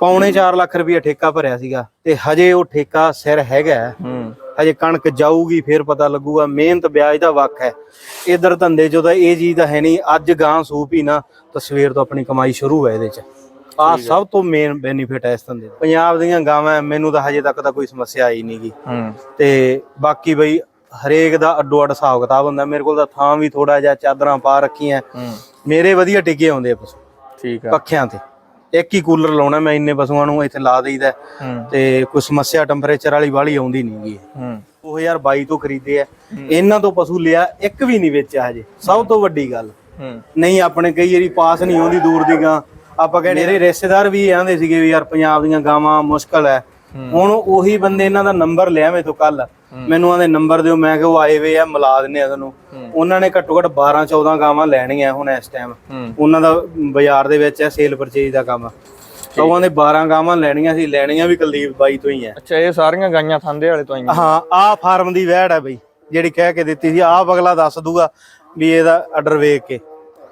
ਪੌਣੇ 4 ਲੱਖ ਰੁਪਏ ਠੇਕਾ ਭਰਿਆ ਸੀਗਾ ਤੇ ਹਜੇ ਉਹ ਠੇਕਾ ਸਿਰ ਹੈਗਾ ਹਜੇ ਕਣਕ ਜਾਊਗੀ ਫਿਰ ਪਤਾ ਲੱਗੂਗਾ। ਮਿਹਨਤ ਵਿਆਜ ਦਾ ਵੱਖ ਹੈ। ਇਧਰ ਧੰਦੇ ਚੋਂ ਤਾਂ ਇਹ ਚੀਜ਼ ਤਾਂ ਹੈ ਨਹੀਂ ਅੱਜ ਗਾਂ ਸੂਪ ਹੀ ਨਾ ਤਾਂ ਸਵੇਰ ਤੋਂ ਆਪਣੀ ਕਮਾਈ ਸ਼ੁਰੂ ਹੈ ਇਹਦੇ ਚ। ਆ ਸਭ ਤੋਂ ਮੇਨ ਬੈਨੀਫਿਟ ਹੈ ਇਸ ਧੰਦੇ ਦਾ। ਪੰਜਾਬ ਦੀਆਂ ਗਾਵਾਂ ਮੈਨੂੰ ਤਾਂ ਹਜੇ ਤੱਕ ਤਾਂ ਕੋਈ ਸਮੱਸਿਆ ਆਈ ਨਹੀਂਗੀ ਤੇ ਬਾਕੀ ਬਈ ਹਰੇਕ ਦਾ ਅੱਡੋ ਅੱਡ ਹਿਸਾਬ ਕਿਤਾਬ ਹੁੰਦਾ। ਮੇਰੇ ਕੋਲ ਤਾਂ ਥਾਂ ਵੀ ਥੋੜਾ ਜਿਹਾ ਚਾਦਰਾਂ ਪਾ ਰੱਖੀਆਂ। ਮੇਰੇ ਵਧੀਆ ਟਿਕੇ ਆਉਂਦੇ ਆ ਪਸ਼ੂ। ਠੀਕ ਆ। ਪੱਖਿਆਂ ਤੇ। ਇੱਕ ਹੀ ਕੂਲਰ ਲਾਉਣਾ ਮੈਂ ਇੰਨੇ ਪਸ਼ੂਆਂ ਨੂੰ ਇੱਥੇ ਲਾ ਦੇਈਦਾ। ਤੇ ਕੋਈ ਸਮੱਸਿਆ ਟੈਂਪਰੇਚਰ ਵਾਲੀ ਵਾਲੀ ਆਉਂਦੀ ਨਹੀਂਗੀ ਹੂੰ। 2022 ਤੋਂ ਖਰੀਦੇ ਆ। ਇਹਨਾਂ ਤੋਂ ਪਸ਼ੂ ਲਿਆ ਇੱਕ ਵੀ ਨਹੀਂ ਵੇਚਿਆ ਹਜੇ। ਸਭ ਤੋਂ ਵੱਡੀ ਗੱਲ। ਨਹੀਂ ਆਪਣੇ ਕਈ ਵਾਰੀ ਪਾਸ ਨਹੀਂ ਆਉਂਦੀ ਦੂਰ ਦੀ ਗਾਂ। ਆਪਾਂ ਕਹਿੰਦੇ ਮੇਰੇ ਰਿਸ਼ਤੇਦਾਰ ਵੀ ਆਂਦੇ ਸੀਗੇ ਵੀ ਯਾਰ ਪੰਜਾਬ ਦੀਆਂ ਗਾਵਾਂ ਮੁਸ਼ਕਲ ਹੈ। ਹੁਣ ਉਹੀ ਬੰਦੇ ਇਹਨਾਂ ਦਾ ਨੰਬਰ ਲਿਆ ਮੇਰੇ ਤੋਂ ਕੱਲ ਮੈਨੂੰ ਆਂਦੇ ਨੰਬਰ ਦਿਓ ਮੈਂ ਕਿਹਾ ਉਹ ਆਏ ਵੇ ਆ ਮਿਲਾ ਦਿੰਨੇ ਆ ਤੁਹਾਨੂੰ ਉਹਨਾਂ ਨੇ ਘੱਟੋ ਘੱਟ 12 14 ਗਾਵਾਂ ਲੈਣੀਆਂ ਹੁਣ ਇਸ ਟਾਈਮ ਹੂੰ। ਉਹਨਾਂ ਦਾ ਬਾਜ਼ਾਰ ਦੇ ਵਿੱਚ ਹੈ ਸੇਲ ਪਰਚੇਜ ਦਾ ਕੰਮ। ਤਾਂ ਉਹਨਾਂ ਦੇ 12 ਗਾਵਾਂ ਲੈਣੀਆਂ ਸੀ ਲੈਣੀਆਂ ਵੀ ਕੁਲਦੀਪ ਬਾਈ ਤੋਂ ਹੀ ਹੈ ਅੱਛਾ ਇਹ ਸਾਰੀਆਂ ਗਾਈਆਂ ਥਾਂਦੇ ਵਾਲੇ ਤੋਂ ਆਈਆਂ? ਹਾਂ ਆਹ ਫਾਰਮ ਦੀ ਵੈੜ ਹੈ ਬਈ ਜਿਹੜੀ ਕਹਿ ਕੇ ਦਿੱਤੀ ਸੀ ਆਹ ਅਗਲਾ ਦੱਸ ਦੂਗਾ ਵੀ ਇਹਦਾ ਆਰਡਰ ਵੇਖ ਕੇ।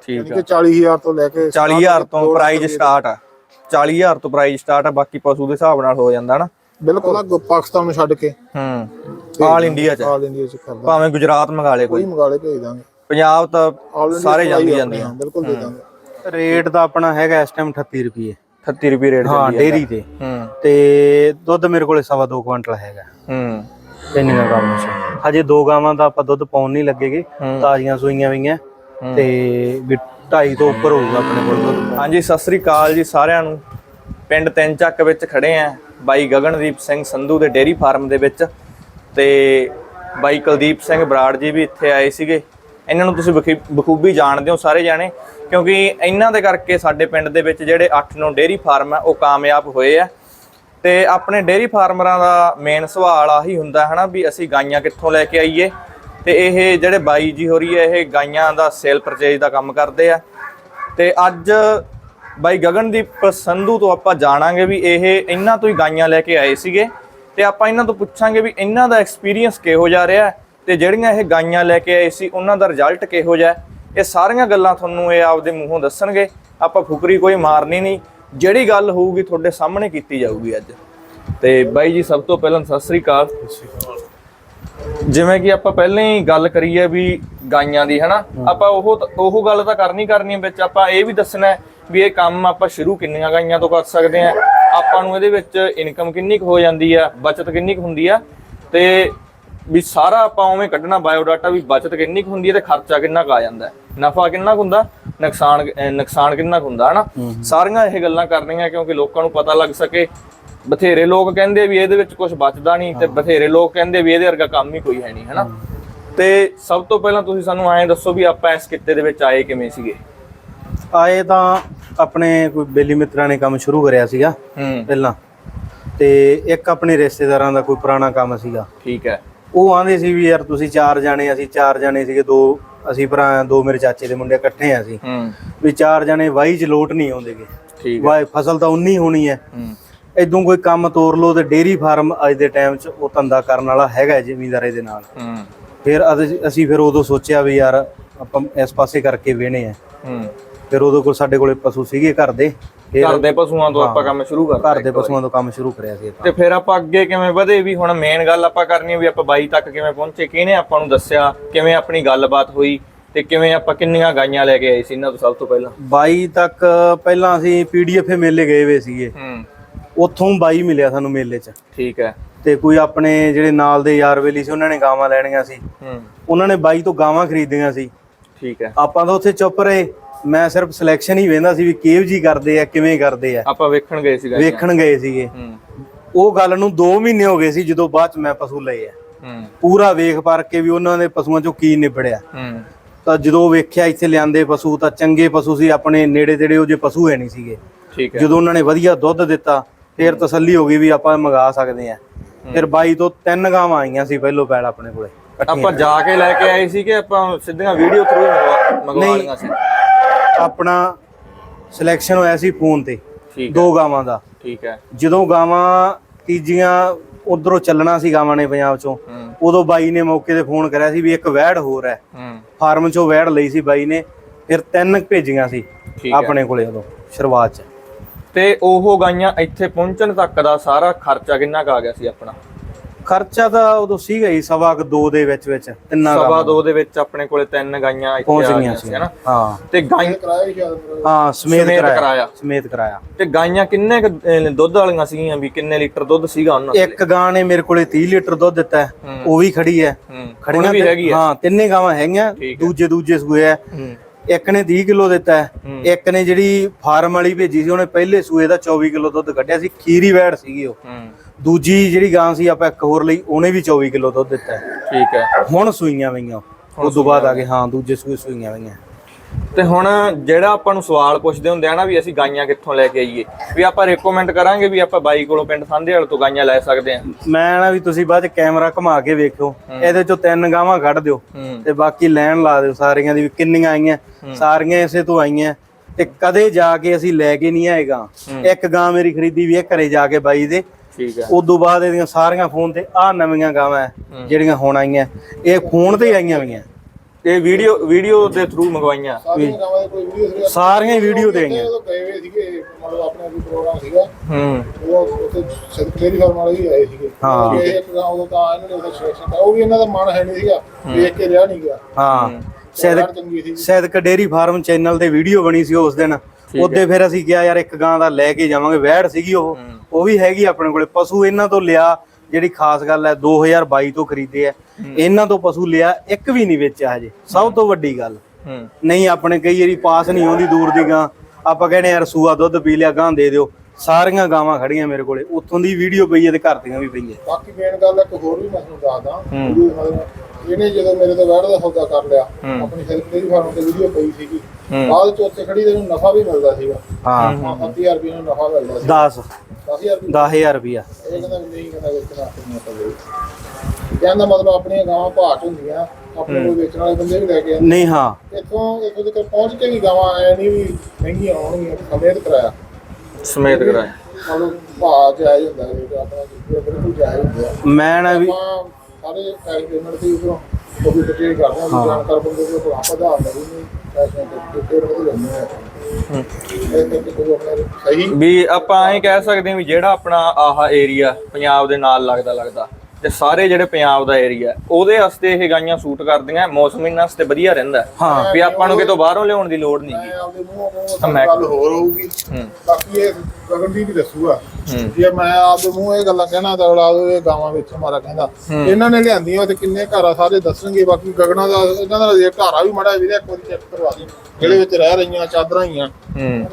ਠੀਕ ਆ। ਕਿ 40000 ਤੋਂ ਲੈ ਕੇ 40000 ਤੋਂ ਪ੍ਰਾਈਜ਼ ਸਟਾਰਟ ਆ। 40000 ਤੋਂ ਪ੍ਰਾਈਜ਼ ਸਟਾਰਟ ਆ ਬਾਕੀ ਪਸ਼ੂ ਦੇ ਹਿਸਾਬ ਨਾਲ ਹੋ ਜਾਂਦਾ ਨਾ। ਬਿਲਕੁਲ। ਆ ਪਾਕਿਸਤਾਨ ਨੂੰ ਛੱਡ ਕੇ। ਹੂੰ। ਆਲ ਇੰਡੀਆ ਚ ਆਲ ਇੰਡੀਆ ਚ ਕਰਦਾ। ਭਾਵੇਂ ਗੁਜਰਾਤ ਮੰਗਾ ਲੇ ਕੋਈ। ਕੋਈ ਮੰਗਾਲੇ ਭੇਜ ਦਾਂਗੇ। ਪੰਜਾਬ ਤਾਂ ਸਾਰੇ ਜਾਂਦੀ ਜਾਂਦੀਆਂ ਹਾਂ, ਬਿਲਕੁਲ ਦੇ ਦਾਂਗੇ। ਰੇਟ ਦਾ ਆਪਣਾ ਹੈਗਾ ਇਸ ਟਾਈਮ 38 ਰੁਪਏ 38 ਰੁਪਏ ਰੇਟ ਹਾਂ ਡੇਰੀ ਤੇ। ਹੂੰ। ਤੇ ਦੁੱਧ ਮੇਰੇ ਕੋਲੇ ਸਵਾ ਦੋ ਕੁਆਂਟਲ ਹੈਗਾ। ਹੂੰ। ਇੰਨੀਆਂ ਗਾਵਾਂ ਚ। ਹਜੇ ਦੋ ਗਾਵਾਂ ਦਾ ਆਪਾਂ ਦੁੱਧ ਪਾਉਣ ਨਹੀਂ ਲੱਗੇਗੇ। ਤਾਜ਼ੀਆਂ ਸੂਈਆਂ ਵਈਆਂ ਤੇ ਵੀ 2.5 ਤੋਂ ਉੱਪਰ ਹੋਊਗਾ ਆਪਣੇ ਕੋਲ ਹਾਂਜੀ, ਸਤਿ ਸ੍ਰੀ ਅਕਾਲ ਜੀ ਸਾਰਿਆਂ ਨੂੰ। ਪਿੰਡ ਤਿੰਨ ਚੱਕ ਵਿੱਚ ਖੜੇ ਆ ਬਾਈ ਗਗਨਦੀਪ ਸਿੰਘ ਸੰਧੂ ਦੇ ਡੇਅਰੀ ਫਾਰਮ ਦੇ ਵਿੱਚ ਤੇ ਬਾਈ ਕੁਲਦੀਪ ਸਿੰਘ ਬਰਾੜ ਜੀ ਵੀ ਇੱਥੇ ਆਏ ਸੀਗੇ। ਇਹਨਾਂ ਨੂੰ ਤੁਸੀਂ ਬਖੀ- ਬਖੂਬੀ ਜਾਣਦੇ ਹੋ ਸਾਰੇ ਜਾਣੇ, ਕਿਉਂਕਿ ਇਹਨਾਂ ਦੇ ਕਰਕੇ ਸਾਡੇ ਪਿੰਡ ਦੇ ਵਿੱਚ ਜਿਹੜੇ 8-9 ਡੇਅਰੀ ਫਾਰਮ ਆ, ਉਹ ਕਾਮਯਾਬ ਹੋਏ ਆ। ਤੇ ਆਪਣੇ ਡੇਅਰੀ ਫਾਰਮਰਾਂ ਦਾ ਮੇਨ ਸਵਾਲ ਆਹੀ ਹੁੰਦਾ ਹੈ ਨਾ ਵੀ ਅਸੀਂ ਗਾਈਆਂ ਕਿੱਥੋਂ ਲੈ ਕੇ ਆਈਏ? ਤੇ ਇਹ ਜਿਹੜੇ ਬਾਈ ਜੀ ਹੋ ਰਹੀ ਹੈ ਇਹ ਗਾਈਆਂ ਦਾ ਸੇਲ ਪਰਚੇਜ ਦਾ ਕੰਮ ਕਰਦੇ ਆ। ਤੇ ਅੱਜ ਬਾਈ ਗਗਨਦੀਪ ਸੰਧੂ ਤੋਂ ਆਪਾਂ ਜਾਣਾਂਗੇ ਵੀ ਇਹ ਇਹਨਾਂ ਤੋਂ ਹੀ ਗਾਈਆਂ ਲੈ ਕੇ ਆਏ ਸੀਗੇ। ਤੇ ਆਪਾਂ ਇਹਨਾਂ ਤੋਂ ਪੁੱਛਾਂਗੇ ਵੀ ਇਹਨਾਂ ਦਾ ਐਕਸਪੀਰੀਅੰਸ ਕਿਹੋ ਜਿਹਾ ਰਿਹਾ ਤੇ ਜਿਹੜੀਆਂ ਇਹ ਗਾਈਆਂ ਲੈ ਕੇ ਆਏ ਸੀ, ਉਹਨਾਂ ਦਾ ਰਿਜ਼ਲਟ ਕਿਹੋ ਜਿਹਾ ਇਹ ਸਾਰੀਆਂ ਗੱਲਾਂ ਤੁਹਾਨੂੰ ਇਹ ਆਪਦੇ ਮੂੰਹੋਂ ਦੱਸਣਗੇ। ਆਪਾਂ ਫੁਕਰੀ ਕੋਈ ਮਾਰਨੀ ਨਹੀਂ। ਜਿਹੜੀ ਗੱਲ ਹੋਊਗੀ ਤੁਹਾਡੇ ਸਾਹਮਣੇ ਕੀਤੀ ਜਾਊਗੀ ਅੱਜ। ਤੇ ਬਾਈ ਜੀ, ਸਭ ਤੋਂ ਪਹਿਲਾਂ ਸਤਿ ਸ੍ਰੀ ਅਕਾਲ। ਜਿਵੇਂ ਕਿ ਆਪਾਂ ਪਹਿਲਾਂ ਹੀ ਗੱਲ ਕਰੀ ਹੈ ਵੀ ਗਾਈਆਂ ਦੀ ਹਨਾ? ਆਪਾਂ ਉਹ ਉਹ ਗੱਲ ਤਾਂ ਕਰਨੀ ਕਰਨੀ ਹੈ ਵਿੱਚ। ਆਪਾਂ ਇਹ ਵੀ ਦੱਸਣਾ ਵੀ ਇਹ ਕੰਮ ਆਪਾਂ ਸ਼ੁਰੂ ਕਿੰਨੀਆਂ ਗਾਈਆਂ ਤੋਂ ਕਰ ਸਕਦੇ ਆ ਆਪਾਂ ਨੂੰ ਇਹਦੇ ਵਿੱਚ ਇਨਕਮ ਕਿੰਨੀ ਕੁ ਹੋ ਜਾਂਦੀ ਆ ਬਚਤ ਕਿੰਨੀ ਕੁ ਹੁੰਦੀ ਆ। ਤੇ ਵੀ ਸਾਰਾ ਆਪਾਂ ਉਵੇਂ ਕੱਢਣਾ ਬਾਇਓਡਾਟਾ ਵੀ ਬਚਤ ਕਿੰਨੀ ਕੁ ਹੁੰਦੀ ਹੈ ਤੇ ਖਰਚਾ ਕਿੰਨਾ ਕੁ ਆ ਜਾਂਦਾ ਨਫਾ ਕਿੰਨਾ ਕੁ ਹੁੰਦਾ ਨੁਕਸਾਨ ਨੁਕਸਾਨ ਕਿੰਨਾ ਕੁ ਹੁੰਦਾ ਹਨਾ? ਸਾਰੀਆਂ ਇਹ ਗੱਲਾਂ ਕਰਨੀਆਂ ਕਿਉਂਕਿ ਲੋਕਾਂ ਨੂੰ ਪਤਾ ਲੱਗ ਸਕੇ ਬਥੇਰੇ ਲੋਕ ਕਹਿੰਦੇ ਵੀ ਇਹਦੇ ਵਿੱਚ ਕੁਝ ਬਚਦਾ ਨਹੀਂ ਤੇ ਬਥੇਰੇ ਲੋਕ ਕਹਿੰਦੇ ਵੀ ਇਹਦੇ ਵਰਗਾ ਕੰਮ ਹੀ ਕੋਈ ਹੈ ਨਹੀਂ ਹਨਾ? ਤੇ ਸਭ ਤੋਂ ਪਹਿਲਾਂ ਤੁਸੀਂ ਸਾਨੂੰ ਐਂ ਦੱਸੋ ਵੀ ਆਪਾਂ ਇਸ ਕਿੱਤੇ ਦੇ ਵਿੱਚ ਆਏ ਕਿਵੇਂ ਸੀਗੇ? ਆਏ ਤਾਂ ਆਪਣੇ ਕੋਈ ਬੇਲੀ ਮਿੱਤਰਾਂ ਨੇ ਕੰਮ ਸ਼ੁਰੂ ਕਰਿਆ ਸੀਗਾ ਪਹਿਲਾਂ। ਤੇ ਇੱਕ ਆਪਣੇ ਰਿਸ਼ਤੇਦਾਰਾਂ ਦਾ ਕੋਈ ਪੁਰਾਣਾ ਕੰਮ ਸੀਗਾ। ਠੀਕ ਹੈ। ਉਹ ਆਂਦੇ ਸੀ ਵੀ ਯਾਰ ਤੁਸੀਂ ਚਾਰ ਜਾਣੇ ਅਸੀਂ ਚਾਰ ਜਾਣੇ ਸੀਗੇ ਦੋ ਅਸੀਂ ਭਰਾ ਦੋ ਮੇਰੇ ਚਾਚੇ ਦੇ ਮੁੰਡੇ ਇਕੱਠੇ ਆ ਅਸੀਂ। ਹੂੰ। ਵੀ ਚਾਰ ਜਾਣੇ ਵਾਈ ਚ ਲੋਟ ਨਹੀਂ ਆਉਂਦੇਗੇ। ਠੀਕ ਹੈ। ਵਾਈ ਫਸਲ ਤਾਂ ਉਨੀ ਹੋਣੀ ਹੈ। ਹੂੰ। ਇਦੋਂ ਕੋਈ ਕੰਮ ਤੋਰ ਲਓ ਤੇ ਡੇਰੀ ਫਾਰਮ ਅੱਜ ਦੇ ਟਾਈਮ 'ਚ ਉਹ ਧੰਦਾ ਕਰਨ ਵਾਲਾ ਹੈਗਾ ਜ਼ਿਮੀਂਦਾਰੇ ਦੇ ਨਾਲ। ਹੂੰ। ਫਿਰ ਅਸੀਂ- ਅਸੀਂ ਫਿਰ ਉਦੋਂ ਸੋਚਿਆ ਵੀ ਯਾਰ ਆਪਾਂ ਇਸ ਪਾਸੇ ਕਰਕੇ ਵੇਣੇ ਆ। ਹੂੰ। ਫਿਰ ਉਦੋਂ ਕੋਲ ਸਾਡੇ ਕੋਲੇ ਪਸ਼ੂ ਸੀਗੇ ਘਰ ਦੇ। ਫਿਰ ਘਰ ਦੇ ਪਸ਼ੂਆਂ ਤੋਂ ਆਪਾਂ ਕੰਮ ਸ਼ੁਰੂ ਕਰਤਾ ਘਰ ਦੇ ਪਸ਼ੂਆਂ ਤੋਂ ਕੰਮ ਸ਼ੁਰੂ ਕਰਿਆ ਸੀ ਤੇ ਫਿਰ ਆਪਾਂ ਅੱਗੇ ਕਿਵੇਂ ਵਧੇ ਵੀ ਹੁਣ ਮੇਨ ਗੱਲ ਆਪਾਂ ਕਰਨੀ ਹੈ ਵੀ ਆਪਾਂ ਬਾਈ ਤੱਕ ਕਿਵੇਂ ਪਹੁੰਚੇ ਕਿਹਨੇ ਆਪਾਂ ਨੂੰ ਦੱਸਿਆ ਕਿਵੇਂ ਆਪਣੀ ਗੱਲਬਾਤ ਹੋਈ ਤੇ ਕਿਵੇਂ ਆਪਾਂ ਕਿੰਨੀਆਂ ਗਾਈਆਂ ਲੈ ਕੇ ਆਏ ਸੀ ਇਹਨਾਂ ਤੋਂ ਸਭ ਤੋਂ ਪਹਿਲਾਂ? 22 ਤੱਕ ਪਹਿਲਾਂ ਅਸੀਂ ਪੀਡੀਐਫ ਮੇਲੇ ਗਏ ਹੋਏ ਸੀਗੇ। ਹੂੰ। ਉੱਥੋਂ ਬਾਈ ਮਿਲਿਆ ਸਾਨੂੰ ਮੇਲੇ 'ਚ। ਠੀਕ ਹੈ। ਤੇ ਕੋਈ ਆਪਣੇ ਜਿਹੜੇ ਨਾਲ ਦੇ ਯਾਰ ਵੇਲੀ ਸੀ ਉਹਨਾਂ ਨੇ ਗਾਵਾਂ ਲੈਣੀਆਂ ਸੀ। ਹੂੰ। ਉਹਨਾਂ ਨੇ ਬਾਈ ਤੋਂ ਗਾਵਾਂ ਖਰੀਦੀਆਂ ਸੀ। ਠੀਕ ਹੈ। ਆਪਾਂ ਤਾਂ ਉੱਥੇ ਚੁੱਪ ਰਹੇ। ਮੈਂ ਸਿਰਫ ਸਿਲੈਕਸ਼ਨ ਹੀ ਵੇਂਦਾ ਸੀ ਵੀ ਕਿਹੋ ਜੀ ਕਰਦੇ ਆ ਕਿਵੇਂ ਕਰਦੇ ਆ। ਆਪਾਂ ਵੇਖਣ ਗਏ ਸੀ ਗਾਈਆਂ ਵੇਖਣ ਗਏ ਸੀਗੇ। ਹੂੰ। ਉਹ ਗੱਲ ਨੂੰ 2 ਮਹੀਨੇ ਹੋ ਗਏ ਸੀ ਜਦੋਂ ਬਾਅਦ ਚ ਮੈਂ ਪਸ਼ੂ ਲਏ ਆ। ਹੂੰ। ਪੂਰਾ ਵੇਖ ਪਰ ਕੇ ਵੀ ਉਹਨਾਂ ਦੇ ਪਸ਼ੂਆਂ ਚੋਂ ਕੀ ਨਿਬੜਿਆ। ਹੂੰ। ਤਾਂ ਜਦੋਂ ਵੇਖਿਆ ਇੱਥੇ ਲਿਆਂਦੇ ਪਸ਼ੂ ਤਾਂ ਚੰਗੇ ਪਸ਼ੂ ਸੀ। ਆਪਣੇ ਨੇੜੇ ਤੇੜੇ ਉਹ ਜੇ ਪਸ਼ੂ ਹੈ ਨਹੀਂ ਸੀਗੇ। ਠੀਕ ਹੈ। ਜਦੋਂ ਉਹਨਾਂ ਨੇ ਵਧੀਆ ਦੁੱਧ ਦਿੱਤਾ ਫਿਰ ਤਸੱਲੀ ਹੋ ਗਈ ਵੀ ਆਪਾਂ ਮੰਗਾ ਸਕਦੇ ਆ ਫਿਰ ਬਾਈ ਤੋਂ ਤਿੰਨ ਗਾਵਾਂ ਆਈਆਂ ਸੀ ਪਹਿਲੋਂ ਪੈਲ ਆਪਣੇ ਕੋਲੇ। ਆਪਾਂ ਜਾ ਕੇ ਲੈ ਕੇ ਆਏ ਸੀ ਕਿ ਆਪਾਂ ਸਿੱਧੀਆਂ ਵੀਡੀਓ ਥਰੂ ਮੰਗਵਾ। ਲਈਆਂ ਸੀ? ਆਪਣਾ ਸਿਲੈਕਸ਼ਨ ਹੋਇਆ ਸੀ ਫੋਨ ਤੇ ਦੋ ਗਾਵਾਂ ਦਾ। ਠੀਕ ਹੈ। ਜਦੋਂ ਗਾਵਾਂ ਤੀਜੀਆਂ ਉਧਰੋਂ ਚੱਲਣਾ ਸੀ ਗਾਵਾਂ ਨੇ ਪੰਜਾਬ ਚੋਂ ਉਦੋਂ ਬਾਈ ਨੇ ਮੌਕੇ ਤੇ ਫੋਨ ਕਰਿਆ ਸੀ ਵੀ ਇੱਕ ਵੈੜ ਹੋਰ ਹੈ। ਫਾਰਮ ਚੋਂ ਵੈੜ ਲਈ ਸੀ ਬਾਈ ਨੇ ਫਿਰ ਤਿੰਨ ਭੇਜੀਆਂ ਸੀ ਆਪਣੇ ਕੋਲੇ ਉਦੋਂ ਸ਼ੁਰੂਆਤ ਚ। ਤੇ ਉਹ ਗਾਈਆਂ ਇੱਥੇ ਪਹੁੰਚਣ ਤੱਕ ਦਾ ਸਾਰਾ ਖਰਚਾ ਕਿੰਨਾ ਕੁ ਆ ਗਿਆ ਸੀ ਆਪਣਾ? ਖਰਚਾ ਤਾਂ ਉਦੋਂ ਸੀਗਾ ਹੀ ਸਵਾ ਕੁ ਦੋ ਦੇ ਵਿੱਚ ਵਿੱਚ ਤਿੰਨਾਂ ਦਾ ਸਵਾ ਦੋ ਦੇ ਵਿੱਚ ਆਪਣੇ ਕੋਲੇ ਤਿੰਨ ਗਾਈਆਂ ਇੱਥੇ ਪਹੁੰਚ ਆ ਗਈਆਂ ਗਈਆਂ ਸੀ ਹਨਾ? ਹਾਂ। ਤੇ ਗਾਈ ਕਿਰਾਇਆ ਹੀ ਸਮੇਤ ਕਰਾਇਆ। ਸਮੇਤ ਕਰਾਇਆ। ਤੇ ਗਾਈਆਂ ਕਿੰਨੇ ਦੁੱਧ ਵਾਲੀਆਂ ਸੀਗੀਆਂ ਵੀ ਕਿੰਨੇ ਲੀਟਰ ਦੁੱਧ ਸੀਗਾ ਉਹਨਾਂ ਦੇ ਇੱਕ ਗਾਂ ਨੇ ਮੇਰੇ ਕੋਲੇ 30 ਲੀਟਰ ਦੁੱਧ ਦਿੱਤਾ। ਉਹ ਵੀ ਖੜੀ ਹੈ। ਖੜੀਆਂ ਵੀ ਹੈਗੀ ਹਾਂ? ਤਿੰਨੇ ਗਾਵਾਂ ਹੈਗੀਆਂ। ਦੂਜੇ ਦੂਜੇ ਸੂਏ ਹੂੰ। ਇੱਕ ਨੇ 30 ਕਿਲੋ ਦਿੱਤਾ ਹੈ। ਇੱਕ ਨੇ ਜਿਹੜੀ ਫਾਰਮ ਵਾਲੀ ਭੇਜੀ ਸੀ ਉਹਨੇ ਪਹਿਲੇ ਸੂਏ ਦਾ 24 ਕਿਲੋ ਦੁੱਧ ਕੱਢਿਆ ਸੀ ਖੀਰੀ ਵੈੜ ਸੀਗੀ ਉਹ। ਦੂਜੀ ਜਿਹੜੀ ਗਾਂ ਸੀ ਆਪਾਂ ਇੱਕ ਹੋਰ ਲਈ ਉਹਨੇ ਵੀ 24 ਕਿਲੋ ਦੁੱਧ ਦਿੱਤਾ। ਠੀਕ ਹੈ। ਹੁਣ ਸੂਈਆਂ ਵਈਆਂ ਉਸ ਤੋਂ ਬਾਅਦ ਆ ਕੇ ਹਾਂ ਦੂਜੇ ਸੂਏ ਸੂਈਆਂ ਵਈਆਂ ਤੇ ਹੁਣ ਜਿਹੜਾ ਆਪਾਂ ਨੂੰ ਸਵਾਲ ਪੁੱਛਦੇ ਹੁੰਦੇ ਆ ਨਾ ਵੀ ਅਸੀਂ ਗਾਈਆਂ ਕਿੱਥੋਂ ਲੈ ਕੇ ਆਈਏ ਵੀ ਆਪਾਂ ਰეკਮੈਂਡ ਕਰਾਂਗੇ ਵੀ ਆਪਾਂ ਬਾਈ ਕੋਲੋਂ ਪਿੰਡ ਸੰਧੇਵਾਲ ਤੋਂ ਗਾਈਆਂ ਲੈ ਸਕਦੇ ਆ? ਮੈਂ ਨਾ ਵੀ ਤੁਸੀਂ ਬਾਅਦ ਚ ਕੈਮਰਾ ਘੁਮਾ ਕੇ ਵੇਖਿਓ ਇਹਦੇ ਚੋਂ ਤਿੰਨ ਗਾਵਾਂ ਕੱਢ ਦਿਓ ਤੇ ਬਾਕੀ ਲੈਣ ਲਾ ਦਿਓ ਸਾਰੀਆਂ ਦੀ ਵੀ ਕਿੰਨੀਆਂ ਆਈਆਂ ਸਾਰੀਆਂ ਇਸੇ ਤੋਂ ਆਈਆਂ ਤੇ ਕਦੇ ਜਾ ਕੇ ਅਸੀਂ ਲੈ ਕੇ ਨਹੀਂ ਆਏਗਾ ਇੱਕ ਗਾਂ ਮੇਰੀ ਖਰੀਦੀ ਵੀ ਹੈ ਘਰੇ ਜਾ ਕੇ ਬਾਈ ਦੇ। ਠੀਕ ਹੈ ਉਦੋਂ ਬਾਅਦ ਇਹਦੀਆਂ ਸਾਰੀਆਂ ਫੋਨ ਤੇ ਆ ਨਵੀਆਂ ਗਾਵਾਂ ਜਿਹੜੀਆਂ ਹੁਣ ਆਈਆਂ ਇਹ ਫੋਨ ਤੇ ਆਈਆਂ ਹੋਈਆਂ। ਇਹ ਵੀਡੀਓ ਵੀਡੀਓ ਦੇ ਥਰੂ ਮੰਗਵਾਈਆਂ। ਸਾਰੀਆਂ ਗਾਵਾਂ ਦੇ ਕੋਈ ਵੀਡੀਓ ਸੀ ਸਾਰੀਆਂ ਹੀ ਵੀਡੀਓ ਤੇ ਆਈਆਂ ਉਹ ਗਏ ਹੋਏ ਸੀਗੇ ਮਤਲਬ ਆਪਣੇ ਕੋਈ ਪ੍ਰੋਗਰਾਮ ਸੀਗਾ ਹੂੰ। ਉਹ ਉੱਥੇ ਸਦਕੇਰੀ ਫਾਰਮ ਵਾਲੇ ਵੀ ਆਏ ਸੀਗੇ। ਹਾਂ। ਇਹ ਇੱਕ ਗਾਂ ਉਦੋਂ ਤਾਂ ਇਹਨਾਂ ਨੇ ਉਹਦਾ ਸਿਲੈਕਸ਼ਨ ਉਹ ਵੀ ਇਹਨਾਂ ਦਾ ਮਨ ਹੈ ਨਹੀਂ ਸੀਗਾ ਵੇਖ ਕੇ ਰਿਹਾ ਨਹੀਂ ਗਿਆ। ਹਾਂ। ਸੈਦ ਸੈਦ ਚੰਗੀ ਸੀ ਸੈਦਕ ਡੇਰੀ ਫਾਰਮ ਚੈਨਲ ਤੇ ਵੀਡੀਓ ਬਣੀ ਸੀ ਉਸ ਦਿਨ। ਉਹਦੇ ਫਿਰ ਅਸੀਂ ਕਿਹਾ ਯਾਰ ਇੱਕ ਗਾਂ ਦਾ ਲੈ ਕੇ ਜਾਵਾਂਗੇ। ਵੈੜ ਸੀਗੀ ਉਹ। ਉਹ ਵੀ ਹੈਗੀ ਆਪਣੇ ਕੋਲੇ। ਪਸ਼ੂ ਇਹਨਾਂ ਤੋਂ ਲਿਆ ਜਿਹੜੀ ਖਾਸ ਗੱਲ ਹੈ 2022 ਤੋਂ ਖਰੀਦੇ ਆ। ਇਹਨਾਂ ਤੋਂ ਪਸ਼ੂ ਲਿਆ ਇੱਕ ਵੀ ਨਹੀਂ ਵੇਚਿਆ ਹਜੇ। ਸਭ ਤੋਂ ਵੱਡੀ ਗੱਲ। ਨਹੀਂ ਆਪਣੇ ਕਈ ਵਾਰੀ ਪਾਸ ਨਹੀਂ ਆਉਂਦੀ ਦੂਰ ਦੀ ਗਾਂ। ਆਪਾਂ ਕਹਿੰਦੇ ਯਾਰ ਸੂਆ ਦੁੱਧ ਪੀ ਲਿਆ ਗਾਂ ਦੇ ਦਿਓ। ਸਾਰੀਆਂ ਗਾਵਾਂ ਖੜੀਆਂ ਮੇਰੇ ਕੋਲੇ। ਉੱਥੋਂ ਦੀ ਵੀਡੀਓ ਪਈ ਹੈ ਤੇ ਘਰ ਦੀਆਂ ਵੀ ਪਈ ਹੈ ਬਾਕੀ ਮੇਨ ਗੱਲ ਇੱਕ ਹੋਰ ਵੀ ਮੈਂ ਤੁਹਾਨੂੰ ਦੱਸਦਾ। ਇਹਨੇ ਜਦੋਂ ਮੇਰੇ ਤੋਂ ਵੈੜ ਦਾ ਸੌਦਾ ਕਰ ਲਿਆ। ਆਪਣੀ ਸਦਕੇਰੀ ਫਾਰਮ ਤੇ ਵੀਡੀਓ ਪਈ ਸੀਗੀ। ਬਾਅਦ ਚ ਉੱਥੇ ਖੜੀ ਤੇ ਇਹਨੂੰ ਨਫਾ ਵੀ ਮਿਲਦਾ ਸੀਗਾ। ਹਾਂ। 70000 ਰੁਪਏ ਨੂੰ ਨਫਾ ਮਿਲਦਾ ਸੀ। 10 10000 ਰੁਪਏ। 10000 ਰੁਪਿਆ ਇਹ ਕਹਿੰਦਾ ਨਹੀਂ ਕਹਿੰਦਾ ਵੇਚਣਾ ਕਹਿੰਦਾ ਮਤਲਬ ਆਪਣੀਆਂ ਗਾਵਾਂ ਭਾਟ ਹੁੰਦੀਆਂ ਆਪਣੇ ਕੋਲ ਵੇਚਣ ਵਾਲੇ ਬੰਦੇ ਵੀ ਲੈ ਕੇ ਆਉਂਦੇ। ਨਹੀਂ ਹਾਂ। ਇੱਥੋਂ ਇੱਥੋਂ ਤੱਕ ਪਹੁੰਚ ਕੇ ਵੀ ਗਾਵਾਂ ਐ ਨਹੀਂ ਵੀ ਮਹਿੰਗੀਆਂ ਆਉਣਗੀਆਂ ਸਮੇਤ ਕਰਾਇਆ। ਸਮੇਤ ਕਰਾਇਆ। ਮਤਲਬ ਭਾਅ ਜਾਇਜ਼ ਹੁੰਦਾ ਹੈ ਆਪਣਾ ਬਿਲਕੁਲ ਜਾਇਜ਼ ਹੁੰਦਾ। ਮੈਂ ਨਾ ਵੀ ਸਾਰੇ ਕੈਸ਼ ਪੇਮੈਂਟ ਤੇ ਉਪਰੋਂ ਉਹ ਵੀ ਹਾਂ। ਜਾਣਕਾਰ ਬੰਦੇ ਕੋਲ ਆਪਾਂ ਦਾ ਨਹੀਂ ਲੈਂਦੇ ਆ। ਇਹ ਵੀ ਆਪਾਂ ਕਹਿ ਸਕਦੇ ਹਾਂ ਵੀ ਜਿਹੜਾ ਆਪਣਾ ਆਹ ਏਰੀਆ ਪੰਜਾਬ ਦੇ ਨਾਲ ਲੱਗਦਾ ਲੱਗਦਾ। ਤੇ ਸਾਰੇ ਜਿਹੜੇ ਪੰਜਾਬ ਦਾ ਏਰੀਆ ਉਹਦੇ ਵਾਸਤੇ ਇਹ ਗਾਈਆਂ ਸੂਟ ਕਰਦੀਆਂ ਮੌਸਮ ਇਹਨਾਂ ਵਾਸਤੇ ਵਧੀਆ ਰਹਿੰਦਾ। ਹੈ। ਵੀ ਆਪਾਂ ਨੂੰ ਕਿਤੋਂ ਬਾਹਰੋਂ ਲਿਆਉਣ ਦੀ ਲੋੜ ਨਹੀਂ। ਆਪਦੇ ਮੂੰਹੋਂ ਮੈਂ- ਗੱਲ ਹੋਰ ਹੋਊਗੀ। ਬਾਕੀ ਇਹ ਗਗਨਦੀਪ ਹੀ ਦੱਸੂਗਾ। ਜੇ ਮੈਂ ਆਪਦੇ ਮੂੰਹ ਇਹ ਗੱਲਾਂ ਕਹਿਣਾ ਤਾਂ ਅਗਲਾ ਉਹ ਇਹ ਗਾਵਾਂ ਵਿੱਚ ਮਾਰਾ ਕਹਿੰਦਾ। ਇਹਨਾਂ ਨੇ ਲਿਆਂਦੀਆਂ ਤੇ ਕਿੰਨੇ ਘਰ ਆ ਸਾਰੇ ਦੱਸਣਗੇ। ਬਾਕੀ ਗਗਨਾ ਦਾ ਇਹਨਾਂ ਦਾ ਜੇ ਘਰ ਆ ਵੀ ਮੜਾ ਵੀਰੇ ਇੱਕ ਵਾਰੀ ਚੈੱਕ ਕਰਵਾ ਦੀ ਜਿਹੜੇ ਵਿੱਚ ਰਹਿ ਰਹੀਆਂ ਚਾਦਰਾਂ ਹੂੰ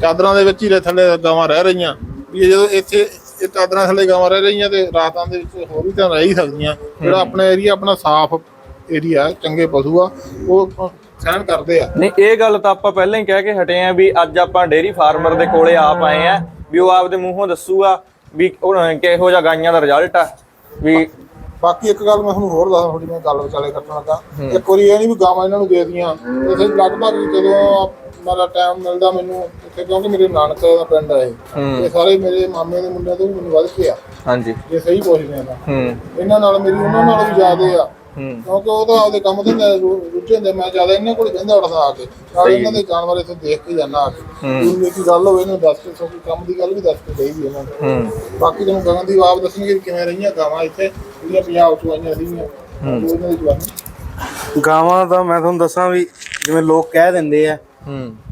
ਚਾਦਰਾਂ ਦੇ ਵਿੱਚ ਹੀ ਥੱਲੇ ਗਾਵਾਂ ਰਹਿ ਰਹੀਆਂ। ਵੀ ਇਹ ਜਦੋਂ ਇੱਥੇ ਇਹ ਚਾਦਰਾਂ ਥੱਲੇ ਗਾਵਾਂ ਰਹਿ ਰਹੀਆਂ ਤੇ ਰਾਤਾਂ ਦੇ ਵਿੱਚ ਹੋਰ ਵੀ ਤਾਂ ਰਹਿ ਹੀ ਸਕਦੀਆਂ। ਜਿਹੜਾ ਆਪਣਾ ਏਰੀਆ ਆਪਣਾ ਸਾਫ਼ ਏਰੀਆ ਚੰਗੇ ਪਸ਼ੂ ਆ ਉਹ ਸਹਿਣ ਕਰਦੇ ਆ। ਨਹੀਂ ਇਹ ਗੱਲ ਤਾਂ ਆਪਾਂ ਪਹਿਲਾਂ ਹੀ ਕਹਿ ਕੇ ਹਟੇ ਆਂ ਵੀ ਅੱਜ ਆਪਾਂ ਡੇਰੀ ਫਾਰਮਰ ਦੇ ਕੋਲੇ ਆਪ ਆਏ ਆ ਵੀ ਉਹ ਆਪਦੇ ਮੂੰਹੋਂ ਦੱਸੂਗਾ ਵੀ ਉਹ ਕਿਹੋ ਜਿਹਾ ਗਾਈਆਂ ਦਾ ਰਿਜ਼ਲਟ ਆ ਵੀ ਬਾਕੀ ਇੱਕ ਗੱਲ ਮੈਂ ਤੁਹਾਨੂੰ ਹੋਰ ਦੱਸਾਂ ਥੋੜੀ ਮੈਂ ਗੱਲ ਵਿਚਾਲੇ ਕੱਟਣ ਲੱਗਾ। ਇੱਕ ਵਾਰੀ ਇਹ ਨਹੀਂ ਵੀ ਗਾਵਾਂ ਇਹਨਾਂ ਨੂੰ ਦੇ ਦੀਆਂ। ਇਥੇ ਲਗਭਗ ਜਦੋਂ ਮੇਰਾ ਟਾਈਮ ਮਿਲਦਾ ਮੈਨੂੰ ਇੱਥੇ ਕਿਉਂਕਿ ਮੇਰੇ ਨਾਨਕ ਦਾ ਪਿੰਡ ਆ ਇਹ। ਹੂੰ। ਇਹ ਸਾਰੇ ਮੇਰੇ ਮਾਮੇ ਦੇ ਮੁੰਡਿਆਂ ਤੋਂ ਮੈਨੂੰ ਵੱਧ ਕੇ ਆ ਹਾਂਜੀ। ਜੇ ਸਹੀ ਪੁੱਛਦੇ ਆ ਇਹਨਾਂ ਨਾਲ ਮੇਰੀ ਉਹਨਾਂ ਨਾਲ ਵੀ ਜ਼ਿਆਦੇ ਆ। ਕਿਉਂਕਿ ਉਹ ਤਾਂ ਆਪਦੇ ਕੰਮ ਤੇ ਰੁੱਝੇ ਹੁੰਦੇ ਮੈਂ ਜ਼ਿਆਦਾ ਇਹਨਾਂ ਕੋਲ ਕਹਿੰਦਾ ਉੱਠਦਾ ਆ ਕੇ। ਨਾਲ ਇਹਨਾਂ ਦੇ ਜਾਨਵਰ ਇੱਥੇ ਦੇਖ ਕੇ ਜਾਣਾ ਆ ਕੇ। ਕੋਈ ਕੀ ਗੱਲ ਹੋਵੇ ਇਹਨੂੰ ਦੱਸ ਕੇ ਸੋ ਕੋਈ ਕੰਮ ਦੀ ਗੱਲ ਵੀ ਦੱਸ ਕੇ ਦੇਈਦੀ ਇਹਨਾਂ ਨੂੰ। ਹੂੰ। ਬਾਕੀ ਤੁਹਾਨੂੰ ਗਗਨ ਦੀ ਆਪ ਦੱਸਣਗੇ ਕਿਵੇਂ ਰਹੀਆਂ ਗਾਵਾਂ ਇੱਥੇ ਜਿਹੜੀਆਂ ਪੰਜਾਬ ਤੋਂ ਆਈਆਂ ਸੀਗੀਆਂ ਉਹਨਾਂ ਦੀ ਜਵਾਨੀ। ਗਾਵਾਂ ਦਾ ਮੈਂ ਤੁਹਾਨੂੰ ਦੱਸਾਂ ਵੀ ਜਿਵੇਂ ਲੋਕ ਕਹਿ ਦਿੰਦੇ ਆ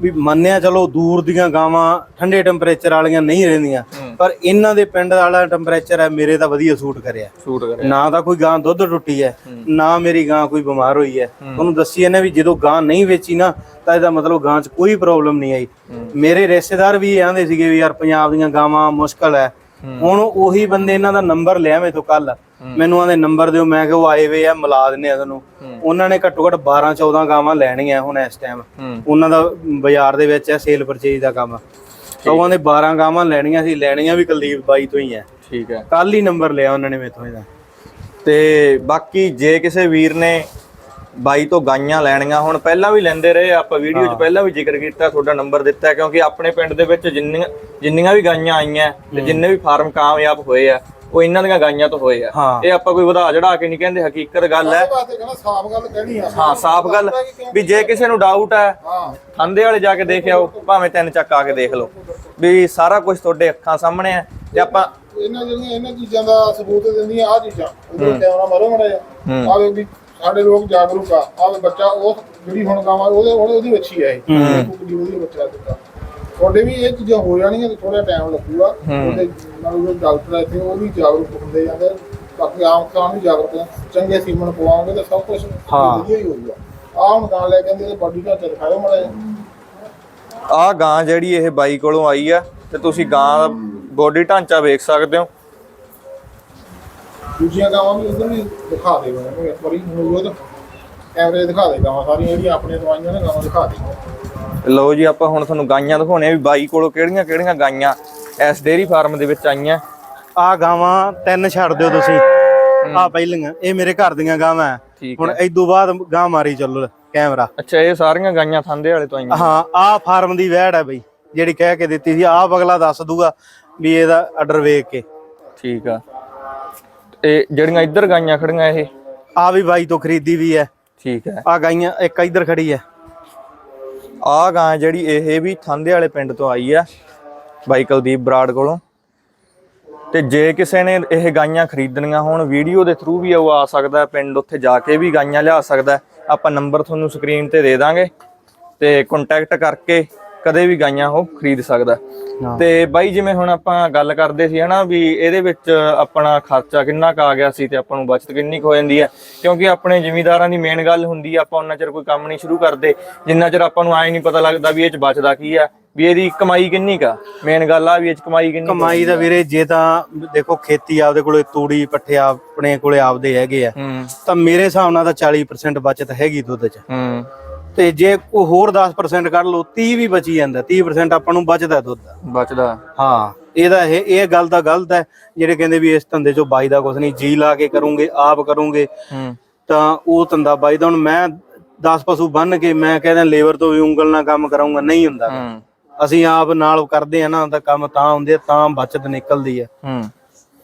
ਵੀ ਮੰਨਿਆ ਚਲੋ ਦੂਰ ਦੀਆਂ ਗਾਵਾਂ ਠੰਡੇ ਟੈਂਪਰੇਚਰ ਵਾਲੀਆਂ ਨਹੀਂ ਰਹਿੰਦੀਆਂ ਪਰ ਇਹਨਾਂ ਦੇ ਪਿੰਡ ਵਾਲਾ ਟੈਂਪਰੇਚਰ ਹੈ ਮੇਰੇ ਤਾਂ ਵਧੀਆ ਸੂਟ ਕਰਿਆ। ਸ਼ੂਟ ਕਰਿਆ। ਨਾ ਤਾਂ ਕੋਈ ਗਾਂ ਦੁੱਧ ਟੁੱਟੀ ਹੈ ਨਾ ਮੇਰੀ ਗਾਂ ਕੋਈ ਬਿਮਾਰ ਹੋਈ ਹੈ। ਤੁਹਾਨੂੰ ਦੱਸੀ ਇਹਨੇ ਵੀ ਜਦੋਂ ਗਾਂ ਨਹੀਂ ਵੇਚੀ ਨਾ ਤਾਂ ਇਹਦਾ ਮਤਲਬ ਗਾਂ 'ਚ ਕੋਈ ਪ੍ਰੋਬਲਮ ਨਹੀਂ ਆਈ। ਮੇਰੇ ਰਿਸ਼ਤੇਦਾਰ ਵੀ ਆਂਦੇ ਸੀਗੇ ਵੀ ਯਾਰ ਪੰਜਾਬ ਦੀਆਂ ਗਾਵਾਂ ਮੁਸ਼ਕਲ ਹੈ। ਹੁਣ ਉਹੀ ਬੰਦੇ ਇਹਨਾਂ ਦਾ ਨੰਬਰ ਲਿਆ ਮੇ ਤੋਂ ਕੱਲ ਮੈਨੂੰ ਆਂਦੇ ਨੰਬਰ ਦਿਓ ਮੈਂ ਕਿਹਾ ਉਹ ਆਏ ਵੇ ਆ ਮਿਲਾ ਦਿੰਨੇ ਆ ਤੁਹਾਨੂੰ। ਉਹਨਾਂ ਨੇ ਘੱਟੋ ਘੱਟ 12 14 ਗਾਵਾਂ ਲੈਣੀਆਂ ਹੁਣ ਇਸ ਟਾਈਮ ਉਹਨਾਂ ਦਾ ਬਾਜ਼ਾਰ ਦੇ ਵਿੱਚ ਹੈ ਸੇਲ ਪਰਚੇਜ ਦਾ ਕੰਮ। ਸੌਆਂ ਦੇ 12 ਗਾਵਾਂ ਲੈਣੀਆਂ ਸੀ ਲੈਣੀਆਂ ਵੀ ਕੁਲਦੀਪ ਬਾਈ ਤੋਂ ਹੀ ਹੈ ਠੀਕ ਹੈ ਕੱਲ ਹੀ ਨੰਬਰ ਲਿਆ ਉਹਨਾਂ ਨੇ ਮੇਥੋਂ ਇਹਦਾ। ਤੇ ਬਾਕੀ ਜੇ ਕਿਸੇ ਵੀਰ ਨੇ ਬਾਈ ਤੋਂ ਗਾਈਆਂ ਲੈਣੀਆਂ ਹੁਣ ਪਹਿਲਾਂ ਵੀ ਲੈਂਦੇ ਰਹੇ ਆਪਾਂ ਵੀਡੀਓ 'ਚ ਪਹਿਲਾਂ ਵੀ ਜ਼ਿਕਰ ਕੀਤਾ ਤੁਹਾਡਾ ਨੰਬਰ ਦਿੱਤਾ ਕਿਉਂਕਿ ਆਪਣੇ ਪਿੰਡ ਦੇ ਵਿੱਚ ਜਿੰਨੀਆਂ ਜਿੰਨੀਆਂ ਵੀ ਗਾਈਆਂ ਆਈਆਂ ਤੇ ਜਿੰਨੇ ਵੀ ਫਾਰਮ ਕਾਮਯਾਬ ਹੋਏ ਆ ਉਹ ਇਹਨਾਂ ਦੀਆਂ ਗਾਈਆਂ ਤੋਂ ਹੋਏ ਆ। ਹਾਂ। ਇਹ ਆਪਾਂ ਕੋਈ ਵਧਾ ਚੜਾ ਕੇ ਨਹੀਂ ਕਹਿੰਦੇ ਹਕੀਕਤ ਗੱਲ ਹੈ। ਵਾਸਤੇ ਕਹਿੰਦਾ ਸਾਫ਼ ਗੱਲ ਕਹਿਣੀ ਆ। ਹਾਂ ਸਾਫ਼ ਗੱਲ। ਵੀ ਜੇ ਕਿਸੇ ਨੂੰ ਡਾਊਟ ਹੈ ਹਾਂ। ਥੰਦੇ ਵਾਲੇ ਜਾ ਕੇ ਦੇਖ ਆਓ ਭਾਵੇਂ ਤਿੰਨ ਚੱਕ ਆ ਕੇ ਦੇਖ ਲਓ। ਵੀ ਸਾਰਾ ਕੁਝ ਤੁਹਾਡੇ ਅੱਖਾਂ ਸਾਹਮਣੇ ਹੈ ਤੇ ਆਪਾਂ ਇਹਨਾਂ ਜਿਹੜੀਆਂ ਇਹਨਾਂ ਚੀਜ਼ਾਂ ਦਾ ਸਬੂਤ ਦਿੰਦੀਆਂ ਆ ਚੀਜ਼ਾਂ। ਉਧਰ ਕੈਮਰਾ ਮਾਰੋ ਮੜਾ ਜਾ ਆਵੇ ਵੀ ਸਾਡੇ ਲੋਕ ਜਾਗਰੂਕ ਆ। ਆਵੇ ਬੱਚਾ ਉਹ ਜਿਹੜੀ ਹੁਣ ਗਾਵਾਂ ਉਹਦੇ ਉਹਦੇ- ਉਹਦੀ ਬੱਚੀ ਆ ਇਹ। ਉਹਦੀ ਬੱਚਾ ਦਿੱਤਾ ਤੁਹਾਡੇ ਵੀ ਇਹ ਚੀਜ਼ਾਂ ਹੋ ਜਾਣੀਆਂ ਤੇ ਥੋੜਾ ਟਾਈਮ ਲੱਗੂਗਾ। ਉਹਦੇ ਨਾਲ ਜੋ ਡਾਕਟਰ ਆ ਇੱਥੇ ਉਹ ਵੀ ਜਾਗਰੂਕ ਹੁੰਦੇ ਜਾਂਦੇ ਬਾਕੀ ਆਮ ਖਾਨ ਵੀ ਜਾਗਰੂਕ ਆ। ਚੰਗੇ ਸੀਮਨ ਪਵਾਓਗੇ ਤਾਂ ਸਭ ਕੁਝ ਹਾਂ। ਵਧੀਆ ਹੀ ਹੋਊਗਾ। ਆ ਹੁਣ ਗਾਂ ਲੈ ਕੇ ਆਂਦੇ ਤੇ ਬਾਡੀ ਢਾਂਚਾ ਦਿਖਾਓ ਮੜਾ ਆਹ ਗਾਂ ਜਿਹੜੀ ਇਹ ਬਾਈ ਕੋਲੋਂ ਆਈ ਆ ਤੇ ਤੁਸੀਂ ਗਾਂ ਦਾ ਬੋਡੀ ਢਾਂਚਾ ਵੇਖ ਸਕਦੇ ਹੋ। ਦੂਜੀਆਂ ਗਾਵਾਂ ਵੀ ਉਧਰ ਵੀ ਦਿਖਾ ਦੇ ਮੈਨੂੰ ਇੱਕ ਵਾਰੀ ਮੈਨੂੰ ਉਹ ਕੈਮਰੇ ਦਿਖਾ ਦੇ ਗਾਵਾਂ ਸਾਰੀਆਂ ਜਿਹੜੀਆਂ ਆਪਣੀਆਂ ਦਵਾਈਆਂ ਨੇ ਗਾਵਾਂ ਦਿਖਾ ਦੇ। ਲਓ ਜੀ ਆਪਾਂ ਹੁਣ ਤੁਹਾਨੂੰ ਗਾਈਆਂ ਦਿਖਾਉਣੇ ਆ ਵੀ ਬਾਈ ਕੋਲੋਂ ਕਿਹੜੀਆਂ ਕਿਹੜੀਆਂ ਗਾਈਆਂ ਇਸ ਡੇਅਰੀ ਫਾਰਮ ਦੇ ਵਿੱਚ ਆਈਆਂ। ਆ ਗਾਵਾਂ ਤਿੰਨ ਛੱਡ ਦਿਓ ਤੁਸੀਂ। ਆ ਪਹਿਲੀਆਂ ਇਹ ਮੇਰੇ ਘਰ ਦੀਆਂ ਗਾਵਾਂ ਹੁਣ ਇਦੋਂ ਬਾਅਦ ਗਾਂ ਮਾਰੀ ਚੱਲੋ ਕੈਮਰਾ। ਅੱਛਾ ਇਹ ਸਾਰੀਆਂ ਗਾਈਆਂ ਥੰਦੇ ਵਾਲੇ ਤੋਂ ਆਈਆਂ। ਹਾਂ ਆ ਫਾਰਮ ਦੀ ਵੈੜ ਹੈ ਬਈ ਜਿਹੜੀ ਕਹਿ ਕੇ ਦਿੱਤੀ ਸੀ। ਆਹ ਅਗਲਾ ਦੱਸ ਦੂਗਾ ਵੀ ਇਹਦਾ ਆਰਡਰ ਵੇਖ ਕੇ। ਠੀਕ ਆ। ਤੇ ਜਿਹੜੀਆਂ ਇੱਧਰ ਗਾਈਆਂ ਖੜੀਆਂ ਇਹ? ਆ ਵੀ ਬਾਈ ਤੋਂ ਖਰੀਦੀ ਵੀ ਹੈ ਠੀਕ ਹੈ ਆ ਗਾਈਆਂ ਇੱਕ ਇੱਧਰ ਖੜੀ ਹੈ ਆਹ ਗਾਂ ਜਿਹੜੀ ਇਹ ਵੀ ਥੰਦੇ ਵਾਲੇ ਪਿੰਡ ਤੋਂ ਆਈ ਆ ਬਾਈ ਕੁਲਦੀਪ ਬਰਾੜ ਕੋਲੋਂ। ਤੇ ਜੇ ਕਿਸੇ ਨੇ ਇਹ ਗਾਈਆਂ ਖਰੀਦਣੀਆਂ ਹੋਣ, ਵੀਡੀਓ ਦੇ ਥਰੂ ਵੀ ਉਹ ਆ ਸਕਦਾ, ਪਿੰਡ ਉੱਥੇ ਜਾ ਕੇ ਵੀ ਗਾਈਆਂ ਲਿਆ ਸਕਦਾ। ਆਪਾਂ ਨੰਬਰ ਤੁਹਾਨੂੰ ਸਕਰੀਨ ਤੇ ਦੇ ਦਾਂਗੇ ਤੇ ਕੰਟੈਕਟ ਕਰਕੇ ਕਦੇ ਵੀ ਗਾਈਆਂ ਉਹ ਖਰੀਦ ਸਕਦਾ। ਤੇ ਬਾਈ ਜਿਵੇਂ ਹੁਣ ਆਪਾਂ ਗੱਲ ਕਰਦੇ ਸੀ ਹਨਾ ਵੀ ਇਹਦੇ ਵਿੱਚ ਆਪਣਾ ਖਰਚਾ ਕਿੰਨਾ ਕੁ ਆ ਗਿਆ ਸੀ ਤੇ ਆਪਾਂ ਨੂੰ ਬਚਤ ਕਿੰਨੀ ਹੋ ਜਾਂਦੀ ਹੈ। ਕਿਉਂਕਿ ਆਪਣੇ ਜ਼ਿਮੀਂਦਾਰਾਂ ਦੀ ਮੇਨ ਗੱਲ ਹੁੰਦੀ ਆ ਆਪਾਂ ਉਹਨਾਂ ਚਿਰ ਕੋਈ ਕੰਮ ਨਹੀਂ ਸ਼ੁਰੂ ਕਰਦੇ। ਜਿੰਨਾ ਚਿਰ ਆਪਾਂ ਨੂੰ ਐ ਨਹੀਂ ਪਤਾ ਲੱਗਦਾ ਵੀ ਇਹ ਚ ਬਚਦਾ ਕੀ ਆ ਵੀ ਇਹਦੀ ਕਮਾਈ ਕਿੰਨੀ ਕਾ ਮੇਨ ਗੱਲ ਆ ਵੀ ਇਹ ਚ ਕਮਾਈ ਕਿੰਨੀ? ਕਮਾਈ ਦਾ ਵੀਰੇ ਜੇ ਤਾਂ ਦੇਖੋ ਖੇਤੀ ਆਪਦੇ ਕੋਲੇ ਤੂੜੀ ਪੱਠੇ ਆਪਣੇ ਕੋਲੇ ਆਪਦੇ ਹੈਗੇ ਆ। ਤਾਂ ਮੇਰੇ ਹਿਸਾਬ ਨਾਲ ਤਾਂ 40% ਬਚਤ ਹੈਗੀ ਦੁੱਧ 'ਚ। ਹੂੰ। ਤੇ ਜੇ ਕੋਈ ਹੋਰ 10% ਕੱਢ ਲਓ 30 ਵੀ ਬਚੀ ਜਾਂਦਾ 30% ਆਪਾਂ ਨੂੰ ਬਚਦਾ ਦੁੱਧ। ਦਾ ਬਚਦਾ। ਹਾਂ ਇਹਦਾ ਇਹ ਇਹ ਗੱਲ ਤਾਂ ਗਲਤ ਹੈ ਜਿਹੜੇ ਕਹਿੰਦੇ ਵੀ ਇਸ ਧੰਦੇ 'ਚੋਂ ਬਾਈ ਦਾ ਕੁਝ ਨਹੀਂ ਜੀ ਲਾ ਕੇ ਕਰੂੰਗੇ ਆਪ ਕਰੂੰਗੇ ਹੂੰ। ਤਾਂ ਉਹ ਧੰਦਾ ਬਾਈ ਦਾ ਹੁਣ ਮੈਂ 10 ਪਸ਼ੂ ਬੰਨ ਕੇ ਮੈਂ ਕਹਿੰਦਾ ਲੇਬਰ ਤੋਂ ਵੀ ਉਂਗਲ ਨਾਲ ਕੰਮ ਕਰਾਉਂਗਾ ਨਹੀਂ ਹੁੰਦਾ। ਹੂੰ। ਅਸੀਂ ਆਪ ਨਾਲ ਕਰਦੇ ਆ ਨਾ ਤਾਂ ਕੰਮ ਤਾਂ ਹੁੰਦੇ ਆ, ਤਾਂ ਬਚਤ ਨਿਕਲਦੀ ਹੈ ਹੂੰ।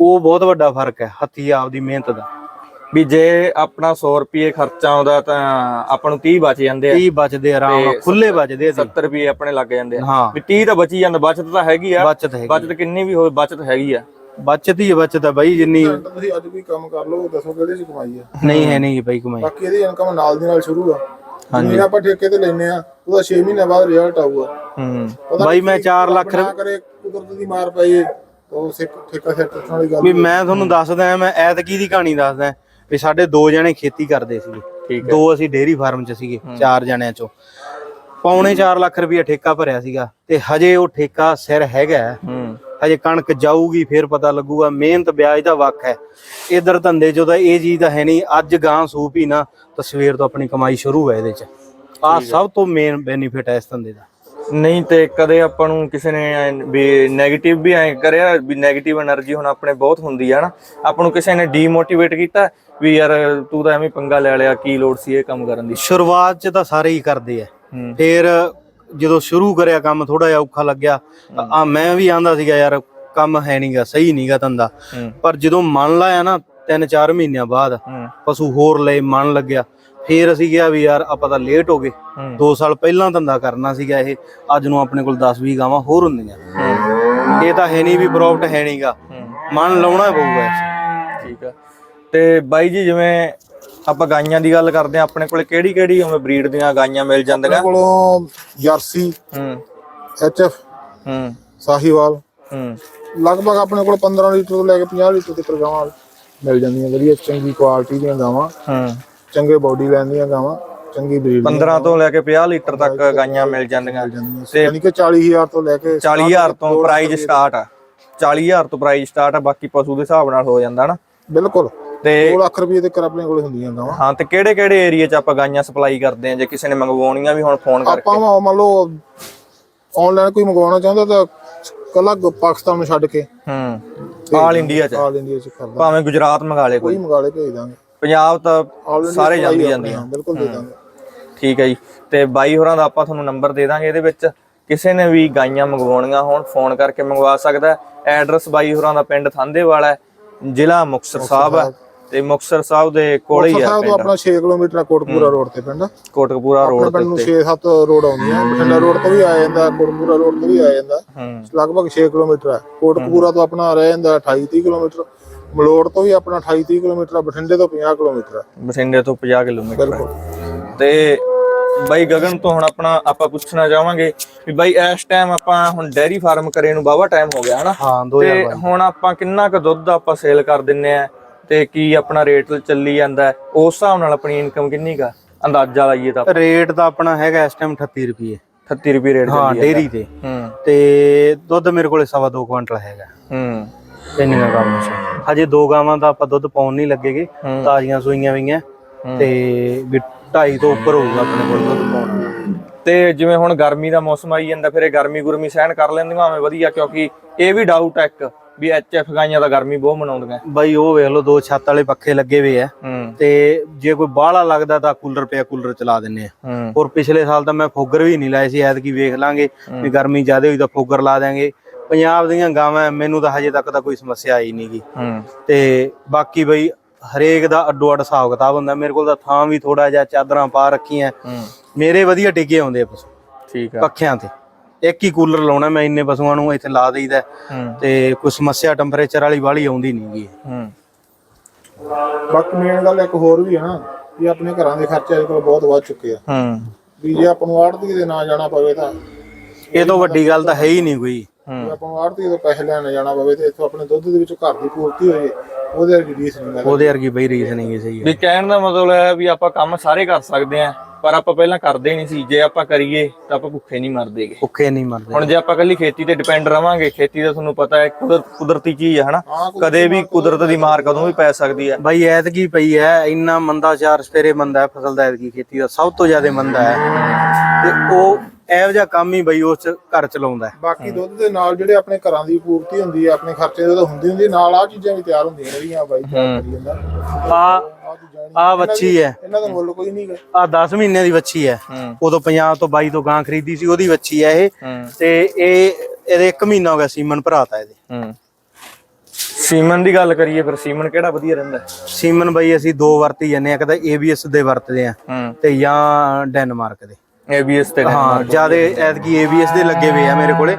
ਉਹ ਬਹੁਤ ਵੱਡਾ ਫ਼ਰਕ ਹੈ ਹੱਥੀ ਆਪਦੀ ਮਿਹਨਤ ਦਾ। ਵੀ ਜੇ ਆਪਣਾ 100 ਰੁਪਏ ਖਰਚਾ ਆਉਂਦਾ ਤਾਂ ਆਪਾਂ ਨੂੰ 30 ਬਚ ਜਾਂਦੇ ਆ। 30 ਬਚਦੇ ਆਰਾਮ ਨਾਲ ਖੁੱਲੇ ਬਚਦੇ ਅਸੀਂ 70 ਰੁਪਏ ਆਪਣੇ ਲੱਗ ਜਾਂਦੇ ਆ। ਵੀ 30 ਤਾਂ ਬਚੀ ਜਾਂਦਾ ਬਚਤ ਤਾਂ ਹੈਗੀ ਆ। ਬਚਤ ਹੈਗੀ ਬਚਤ ਕਿੰਨੀ ਵੀ ਹੋਵੇ ਬਚਤ ਹੈਗੀ ਆ। ਬਚਤ ਹੀ ਬਚਤ ਹੈ ਬਾਈ ਜਿੰਨੀ ਤੁਸੀਂ ਅੱਜ ਵੀ ਕੰਮ ਕਰ ਲਓ ਦੱਸੋ ਕਿਹੜੇ ਚ ਕਮਾਈ ਆ। ਨਹੀਂ ਹੈ ਨਹੀਂ ਬਾਈ ਕਮਾਈ। ਬਾਕੀ ਇਹਦੀ ਇਨਕਮ ਨਾਲ ਦੀ ਨਾਲ ਸ਼ੁਰੂ ਆ। ਹਾਂਜੀ। ਆਪਾਂ ਠੇਕੇ ਤੇ ਲੈਨੇ ਆ ਉਹਦਾ 6 ਮਹੀਨੇ ਬਾਅਦ ਰਿਜ਼ਲਟ ਆਊਗਾ। ਹੂੰ। ਬਾਈ ਮੈਂ ਕੀ 4 ਲੱਖ ਨਾ ਕਰੇ ਕੁਦਰਤ ਦੀ ਮਾਰ ਪਈ ਉਹ ਸਿੱਖ ਠੇਕਾ ਸੈੱਟ ਵਾਲੀ ਗੱਲ ਵੀ ਮੈਂ ਤੁਹਾਨੂੰ ਦੱਸਦਾ ਮੈਂ ਐਤਕੀ ਦੀ ਕਹਾਣੀ ਦੱਸਦਾ। ਵੀ ਸਾਡੇ ਦੋ ਜਣੇ ਖੇਤੀ ਕਰਦੇ ਸੀਗੇ। ਠੀਕ ਦੋ ਅਸੀਂ ਡੇਅਰੀ ਫਾਰਮ 'ਚ ਸੀਗੇ ਚਾਰ ਜਣਿਆਂ 'ਚੋਂ। ਪੌਣੇ 4 ਲੱਖ ਰੁਪਏ ਠੇਕਾ ਭਰਿਆ ਸੀਗਾ ਤੇ ਹਜੇ ਉਹ ਠੇਕਾ ਸਿਰ ਹੈਗਾ ਹਜੇ ਕਣਕ ਜਾਊਗੀ ਫਿਰ ਪਤਾ ਲੱਗੂਗਾ। ਮਿਹਨਤ ਵਿਆਜ ਦਾ ਵੱਖ ਹੈ। ਇਧਰ ਧੰਦੇ 'ਚੋਂ ਤਾਂ ਇਹ ਚੀਜ਼ ਤਾਂ ਹੈ ਨਹੀਂ ਅੱਜ ਗਾਂ ਸੂਪ ਹੀ ਨਾ ਤਾਂ ਸਵੇਰ ਤੋਂ ਆਪਣੀ ਕਮਾਈ ਸ਼ੁਰੂ ਹੈ ਇਹਦੇ 'ਚ। ਆਹ ਸਭ ਤੋਂ ਮੇਨ ਬੈਨੀਫਿਟ ਹੈ ਇਸ ਧੰਦੇ ਦਾ। ਨਹੀਂ ਤੇ ਕਦੇ ਆਪਾਂ ਨੂੰ ਕਿਸੇ ਨੇ ਵੀ 네ਗੇਟਿਵ ਵੀ ਐ ਕਰਿਆ ਵੀ 네ਗੇਟਿਵ એનર્ਜੀ ਹੁਣ ਆਪਣੇ ਬਹੁਤ ਹੁੰਦੀ ਹੈ ਨਾ। ਆਪਾਂ ਨੂੰ ਕਿਸੇ ਨੇ ਡੀਮੋਟੀਵੇਟ ਕੀਤਾ ਵੀ ਯਾਰ ਤੂੰ ਤਾਂ ਐਵੇਂ ਪੰਗਾ ਲੈ ਲਿਆ ਕੀ ਲੋੜ ਸੀ ਇਹ ਕੰਮ ਕਰਨ ਦੀ? ਸ਼ੁਰੂਆਤ 'ਚ ਤਾਂ ਸਾਰੇ ਹੀ ਕਰਦੇ ਆ। ਫਿਰ ਜਦੋਂ ਸ਼ੁਰੂ ਕਰਿਆ ਕੰਮ ਥੋੜਾ ਜਿਹਾ ਔਖਾ ਲੱਗਿਆ ਆ ਮੈਂ ਵੀ ਆਂਦਾ ਸੀਗਾ ਯਾਰ ਕੰਮ ਹੈ ਨਹੀਂਗਾ ਸਹੀ ਨਹੀਂਗਾ ਧੰਦਾ। ਪਰ ਜਦੋਂ ਮਨ ਲਾਇਆ ਨਾ 3-4 ਮਹੀਨਿਆਂ ਬਾਅਦ ਪਸ਼ੂ ਹੋਰ ਲਏ ਮਨ ਲੱਗਿਆ ਫਿਰ ਅਸੀਂ ਕਿਹਾ ਵੀ ਯਾਰ ਆਪਾਂ ਤਾਂ ਲੇਟ ਹੋ ਗਏ। ਹੂੰ। 2 ਸਾਲ ਪਹਿਲਾਂ ਧੰਦਾ ਕਰਨਾ ਸੀਗਾ ਇਹ। ਅੱਜ ਨੂੰ ਆਪਣੇ ਕੋਲ 10-20 ਗਾਵਾਂ ਹੋਰ ਹੁੰਦੀਆਂ। ਇਹ ਤਾਂ ਹੈ ਨਹੀਂ ਵੀ ਪ੍ਰੋਫਿਟ ਹੈ ਨਹੀਂਗਾ। ਮਨ ਲਾਉਣਾ ਪਊਗਾ। ਠੀਕ ਆ। ਤੇ ਬਾਈ ਜੀ ਜਿਵੇਂ ਆਪਾਂ ਗਾਈਆਂ ਦੀ ਗੱਲ ਕਰਦੇ ਆ ਆਪਣੇ ਕੋਲੇ ਕਿਹੜੀ ਕਿਹੜੀ ਉਵੇਂ ਬਰੀਡ ਦੀਆਂ ਗਾਈਆਂ ਮਿਲ ਜਾਂਦੀਆਂ? ਆਪਣੇ ਕੋਲੋਂ ਜਰਸੀ ਹੂੰ। ਐਚਐਫ ਹੂੰ। ਸਾਹੀਵਾਲ। ਹੂੰ। ਲਗਭਗ ਆਪਣੇ ਕੋਲ 15 ਲੀਟਰ ਤੋਂ ਲੈ ਕੇ 50 ਲੀਟਰ ਤੱਕ ਗਾਵਾਂ ਮਿਲ ਜਾਂਦੀਆਂ। ਵਧੀਆ ਚੰਗੀ ਕੁਆਲਿਟੀ ਦੀਆਂ ਗਾਵਾਂ। ਹੂੰ। ਚੰਗੇ ਬਾਡੀ ਲਾਈਨ ਦੀਆਂ ਗਾਵਾਂ ਚੰਗੀ ਬਰੀਡ 15 ਤੋਂ ਲੈ ਕੇ 50 ਲੀਟਰ ਤੱਕ ਗਾਈਆਂ ਮਿਲ ਜਾਂਦੀਆਂ। ਤੇ ਯਾਨੀ ਕਿ 40000 ਤੋਂ ਲੈ ਕੇ 40000 ਤੋਂ ਪ੍ਰਾਈਜ਼ ਸਟਾਰਟ ਆ। 40000 ਤੋਂ ਪ੍ਰਾਈਜ਼ ਸਟਾਰਟ ਆ ਬਾਕੀ ਪਸ਼ੂ ਦੇ ਹਿਸਾਬ ਨਾਲ ਹੋ ਜਾਂਦਾ ਨਾ। ਬਿਲਕੁਲ। ਤੇ 2 ਲੱਖ ਰੁਪਏ ਤੱਕ ਆਪਣੇ ਕੋਲ ਹੁੰਦੀਆਂ ਗਾਵਾਂ। ਹਾਂ ਤੇ ਕਿਹੜੇ ਕਿਹੜੇ ਏਰੀਆ 'ਚ ਆਪਾਂ ਗਾਈਆਂ ਸਪਲਾਈ ਕਰਦੇ ਆ ਜੇ ਕਿਸੇ ਨੇ ਮੰਗਵਾਉਣੀਆਂ ਵੀ ਹੁਣ ਫੋਨ ਕਰਕੇ। ਆਪਾਂ ਮੰਨ ਲਓ ਆਨਲਾਈਨ ਕੋਈ ਮੰਗਵਾਉਣਾ ਚਾਹੁੰਦਾ ਤਾਂ ਕੱਲਾ ਪਾਕਿਸਤਾਨ ਨੂੰ ਛੱਡ ਕੇ। ਹੂੰ। ਆਲ ਇੰਡੀਆ 'ਚ। ਆਲ ਇੰਡੀਆ ਚ ਕਰਦਾ। ਭਾਵੇਂ ਗੁਜਰਾਤ ਮੰਗਾ ਲੇ ਕੋਈ ਕੋਈ। ਮੰਗਾ ਲੈ ਭੇਜ ਦਾਂਗੇ। ਪੰਜਾਬ ਤਾਂ ਸਾਰੇ ਜਾਂਦੀ ਜਾਂਦੀਆਂ ਹਾਂ, ਬਿਲਕੁਲ ਦੇ ਦਾਂਗੇ। ਠੀਕ ਹੈ ਜੀ। ਤੇ ਬਾਈ ਹੋਰਾਂ ਦਾ ਆਪਾਂ ਤੁਹਾਨੂੰ ਨੰਬਰ ਦੇ ਦਾਂਗੇ ਇਹਦੇ ਵਿੱਚ। ਕਿਸੇ ਨੇ ਵੀ ਗਾਈਆਂ ਮੰਗਵਾਉਣੀਆਂ ਹੋਣ ਫੋਨ ਕਰਕੇ ਮੰਗਵਾ ਸਕਦਾ ਐਡਰੈਸ ਬਾਈ ਹੋਰਾਂ ਦਾ ਪਿੰਡ ਥਾਂਦੇਵਾਲਾ ਹੈ ਜ਼ਿਲ੍ਹਾ ਮੁਕਤਸਰ ਸਾਹਿਬ ਹੈ। ਤੇ ਮੁਕਤਸਰ ਸਾਹਿਬ ਦੇ ਕੋਲੇ ਹੀ ਆ ਤੋਂ ਆਪਣਾ 6 ਕਿਲੋਮੀਟਰ ਆ ਕੋਟਪੂਰਾ ਰੋਡ ਤੇ ਪਿੰਡ। ਕੋਟਕਪੂਰਾ ਰੋਡ ਪਿੰਡ ਨੂੰ 6-7 ਰੋਡ ਆਉਂਦੀਆਂ ਬਠਿੰਡਾ ਰੋਡ ਤੋਂ ਵੀ ਆ ਜਾਂਦਾ ਕੋਟਪੂਰਾ ਰੋਡ ਤੋਂ ਵੀ ਆ ਜਾਂਦਾ। ਲਗਭਗ 6 ਕਿਲੋਮੀਟਰ ਹੈ ਕੋਟਕਪੂਰਾ ਤੋਂ ਆਪਣਾ ਰਹਿ ਜਾਂਦਾ 28-30 ਕਿਲੋਮੀਟਰ। ਮਲੋੜ ਤੋਂ ਵੀ ਆਪਣਾ 28-30 ਕਿਲੋਮੀਟਰ ਆ ਬਠਿੰਡੇ ਤੋਂ 50 ਕਿਲੋਮੀਟਰ ਬਠਿੰਡੇ ਤੋਂ 50 ਕਿਲੋਮੀਟਰ। ਬਿਲਕੁਲ। ਤੇ ਬਾਈ ਗਗਨ ਤੋਂ ਹੁਣ ਆਪਣਾ ਆਪਾਂ ਪੁੱਛਣਾ ਚਾਹਾਂਗੇ ਵੀ ਬਾਈ ਇਸ ਟਾਈਮ ਆਪਾਂ ਹੁਣ ਡੈਰੀ ਫਾਰਮ ਕਰੇ ਨੂੰ ਬਾਵਾ ਟਾਈਮ ਹੋ ਗਿਆ ਹਨਾ? ਹਾਂ ਤੇ 2022 ਹੁਣ ਆਪਾਂ ਕਿੰਨਾ ਕੁ ਦੁੱਧ ਆਪਾਂ ਸੇਲ ਕਰ ਦਿੰਨੇ ਆ ਤੇ ਕੀ ਆਪਣਾ ਰੇਟ ਚੱਲੀ ਜਾਂਦਾ? ਉਸ ਹਿਸਾਬ ਨਾਲ ਆਪਣੀ ਇਨਕਮ ਕਿੰਨੀ ਕਾ ਅੰਦਾਜ਼ਾ ਲਾਈਏ ਤਾਂ ਰੇਟ ਦਾ ਆਪਣਾ ਹੈਗਾ ਇਸ ਟਾਈਮ 38 ਰੁਪਏ 38 ਰੁਪਏ ਰੇਟ ਹਾਂ ਡੇਰੀ ਤੇ। ਹੂੰ। ਤੇ ਦੁੱਧ ਮੇਰੇ ਕੋਲੇ ਸਵਾ ਦੋ ਕੁਇੰਟਲ ਹੈਗਾ। ਹੂੰ। ਇੰਨੀਆਂ ਗਾਵਾਂ ਸੀ। ਹਜੇ ਦੋ ਗਾਵਾਂ ਦਾ ਆਪਾਂ ਦੁੱਧ ਪਾਉਣ ਨਹੀਂ ਲੱਗੇਗੇ। ਤਾਜ਼ੀਆਂ ਸੂਈਆਂ ਵੀਆਂ ਤੇ ਵੀ ਢਾਈ ਤੋਂ ਉੱਪਰ ਹੋਊਗਾ ਆਪਣੇ ਕੋਲ ਦੁੱਧ ਪਾਉਣ ਦਾ। ਤੇ ਜਿਵੇਂ ਹੁਣ ਗਰਮੀ ਦਾ ਮੌਸਮ ਆਈ ਜਾਂਦਾ ਫਿਰ ਇਹ ਗਰਮੀ ਗੁਰਮੀ ਸਹਿਣ ਕਰ ਲੈਂਦੀਆਂ ਐਵੇਂ ਵਧੀਆ ਕਿਉਂਕਿ ਇਹ ਵੀ ਡਾਊਟ ਹੈ ਇੱਕ ਵੀ ਐਚਐਫ ਗਾਈਆਂ ਦਾ ਗਰਮੀ ਬਹੁਤ ਮਨਾਉਂਦੀਆਂ। ਬਾਈ ਉਹ ਵੇਖ ਲਓ ਦੋ ਛੱਤ ਵਾਲੇ ਪੱਖੇ ਲੱਗੇ ਹੋਏ ਆ। ਤੇ ਜੇ ਕੋਈ ਬਾਹਲਾ ਲੱਗਦਾ ਤਾਂ ਕੂਲਰ ਪਿਆ ਕੂਲਰ ਚਲਾ ਦਿੰਨੇ ਆ। ਔਰ ਪਿਛਲੇ ਸਾਲ ਤਾਂ ਮੈਂ ਫੋਗਰ ਵੀ ਨਹੀਂ ਲਾਏ ਸੀ ਐਤਕੀ ਵੇਖ ਲਾਂਗੇ ਵੀ ਗਰਮੀ ਜ਼ਿਆਦਾ ਹੋਈ ਤਾਂ ਫੋਗਰ ਲਾ ਦਿਆਂਗੇ। ਪੰਜਾਬ ਦੀਆਂ ਗਾਵਾਂ ਮੈਨੂੰ ਤਾਂ ਹਜੇ ਤੱਕ ਤਾਂ ਕੋਈ ਸਮੱਸਿਆ ਆਈ ਨਹੀਂਗੀ ਹੂੰ। ਤੇ ਬਾਕੀ ਬਈ ਹਰੇਕ ਦਾ ਅੱਡੋ ਅੱਡ ਹਿਸਾਬ ਕਿਤਾਬ ਹੁੰਦਾ। ਮੇਰੇ ਕੋਲ ਤਾਂ ਥਾਂ ਵੀ ਥੋੜਾ ਜਿਹਾ ਚਾਦਰਾਂ ਪਾ ਰੱਖੀਆਂ। ਹੂੰ। ਮੇਰੇ ਵਧੀਆ ਟਿਕੇ ਆਉਂਦੇ ਆ ਪਸ਼ੂ। ਠੀਕ ਆ। ਪੱਖਿਆਂ ਤੇ। ਇੱਕ ਹੀ ਕੂਲਰ ਲਾਉਣਾ ਮੈਂ ਇੰਨੇ ਪਸ਼ੂਆਂ ਨੂੰ ਇੱਥੇ ਲਾ ਦੇਈਦਾ। ਤੇ ਕੋਈ ਸਮੱਸਿਆ ਟੈਂਪਰੇਚਰ ਵਾਲੀ ਵਾਲੀ ਆਉਂਦੀ ਨਹੀਂਗੀ ਹੂੰ। ਬਾਕੀ ਮੇਨ ਗੱਲ ਇੱਕ ਹੋਰ ਵੀ ਹੈ ਨਾ ਵੀ ਆਪਣੇ ਘਰਾਂ ਦੇ ਖਰਚੇ ਅੱਜਕੱਲ ਬਹੁਤ ਵੱਧ ਚੁੱਕੇ ਆ। ਹੂੰ। ਵੀ ਜੇ ਆਪਾਂ ਨੂੰ ਆੜਤੀ ਦੇ ਨਾ ਜਾਣਾ ਪਵੇ ਤਾਂ। ਇਹ ਤੋਂ ਵੱਡੀ ਗੱਲ ਤਾਂ ਹੈ ਹੀ ਨਹੀਂ ਕੋਈ। ਜੇ ਆਪਾਂ ਨੂੰ ਆੜਤੀ ਤੋਂ ਪੈਸੇ ਲੈਣ ਜਾਣਾ ਪਵੇ ਤੇ ਇੱਥੋਂ ਆਪਣੇ ਦੁੱਧ ਦੇ ਵਿੱਚੋਂ ਘਰ ਦੀ ਪੂਰਤੀ ਹੋ ਜੇ ਉਹਦੇ ਵਰਗੀ ਰੀਸ ਨਹੀਂ ਲੱਗਦੀ। ਉਹਦੇ ਵਰਗੀ ਬਈ ਰੀਸ ਨਹੀਂ ਸਹੀ ਵੀ ਕਹਿਣ ਦਾ ਮਤਲਬ ਹੈ ਵੀ ਆਪਾਂ ਕੰਮ ਸਾਰੇ ਕਰ ਸਕਦੇ ਆਂ ਪਰ ਆਪਾਂ ਪਹਿਲਾਂ ਕਰਦੇ ਨਹੀਂ ਸੀ। ਜੇ ਆਪਾਂ ਕਰੀਏ ਤਾਂ ਆਪਾਂ ਭੁੱਖੇ ਨਹੀਂ ਮਰਦੇਗੇ ਭੁੱਖੇ ਨਹੀਂ ਮਰਦੇ। ਹੁਣ ਜੇ ਆਪਾਂ ਕੱਲੀ ਖੇਤੀ ਤੇ ਡਿਪੈਂਡ ਰਵਾਂਗੇ ਖੇਤੀ ਦਾ ਤੁਹਾਨੂੰ ਪਤਾ ਹੈ ਕੁਦਰ- ਕੁਦਰਤੀ ਚੀਜ਼ ਹੈ ਹਨਾ ਕਦੇ ਵੀ ਕੁਦਰਤ ਦੀ ਮਾਰ ਕਦੋਂ ਵੀ ਪੈ ਸਕਦੀ ਹੈ। ਬਾਈ ਐਤਕੀ ਪਈ ਹੈ ਇੰਨਾ ਮੰਦਾ ਚਾਰ ਸਪੇਰੇ ਮੰਦਾ ਹੈ ਫਸਲ ਦਾ ਐਤਕੀ ਖੇਤੀ ਦਾ ਸਭ ਤੋਂ ਜ਼ਿਆਦਾ ਮੰਦਾ ਹੈ। ਤੇ ਉਹ ਇਹੋ ਜਿਹਾ ਕੰਮ ਹੀ ਬਈ ਉਸ ਘਰ ਚਲਾਉਂਦਾ ਬਾਕੀ ਦੁੱਧ ਦੇ ਨਾਲ ਜਿਹੜੇ ਆਪਣੇ ਘਰਾਂ ਦੀ ਪੂਰਤੀ ਹੁੰਦੀ ਹੈ ਆਪਣੇ ਖਰਚੇ ਦੇ ਤਾਂ ਹੁੰਦੀ ਹੁੰਦੀ ਨਾਲ ਆ ਚੀਜ਼ਾਂ ਵੀ ਤਿਆਰ ਹੁੰਦੀਆਂ ਜਿਹੜੀਆਂ ਬਾਈ ਤਿਆਰ ਕਰੀ ਜਾਂਦਾ। ਆ ਆ ਵੱਛੀ ਹੈ। ਇਹਨਾਂ ਦਾ ਮੁੱਲ ਕੋਈ ਨਹੀਂ ਗਾ। ਆ 10 ਮਹੀਨਿਆਂ ਦੀ ਵੱਛੀ ਹੈ। ਉਦੋਂ ਪੰਜਾਬ ਤੋਂ ਬਾਈ ਤੋਂ ਗਾਂ ਖਰੀਦੀ ਸੀ ਉਹਦੀ ਵੱਛੀ ਹੈ ਇਹ। ਤੇ ਇਹ ਇਹਦੇ 1 ਮਹੀਨਾ ਹੋ ਗਿਆ ਸੀਮਨ ਭਰਾਤਾ ਇਹਦੇ। ਹੂੰ। ਸੀਮਨ ਦੀ ਗੱਲ ਕਰੀਏ ਫਿਰ ਸੀਮਨ ਕਿਹੜਾ ਵਧੀਆ ਰਹਿੰਦਾ? ਸੀਮਨ ਬਾਈ ਅਸੀਂ ਦੋ ਵਰਤੀ ਜਾਂਦੇ ਆ ਕਦੇ ABS ਦੇ ਵਰਤਦੇ ਆ ਹੂੰ। ਤੇ ਜਾਂ ਡੈਨਮਾਰਕ ਦੇ। ABS ਤੇ ਹਾਂ ਜਿਆਦੇ ਐਤਕੀ ABS ਦੇ ਲੱਗੇ ਹੋਏ ਆ ਮੇਰੇ ਕੋਲੇ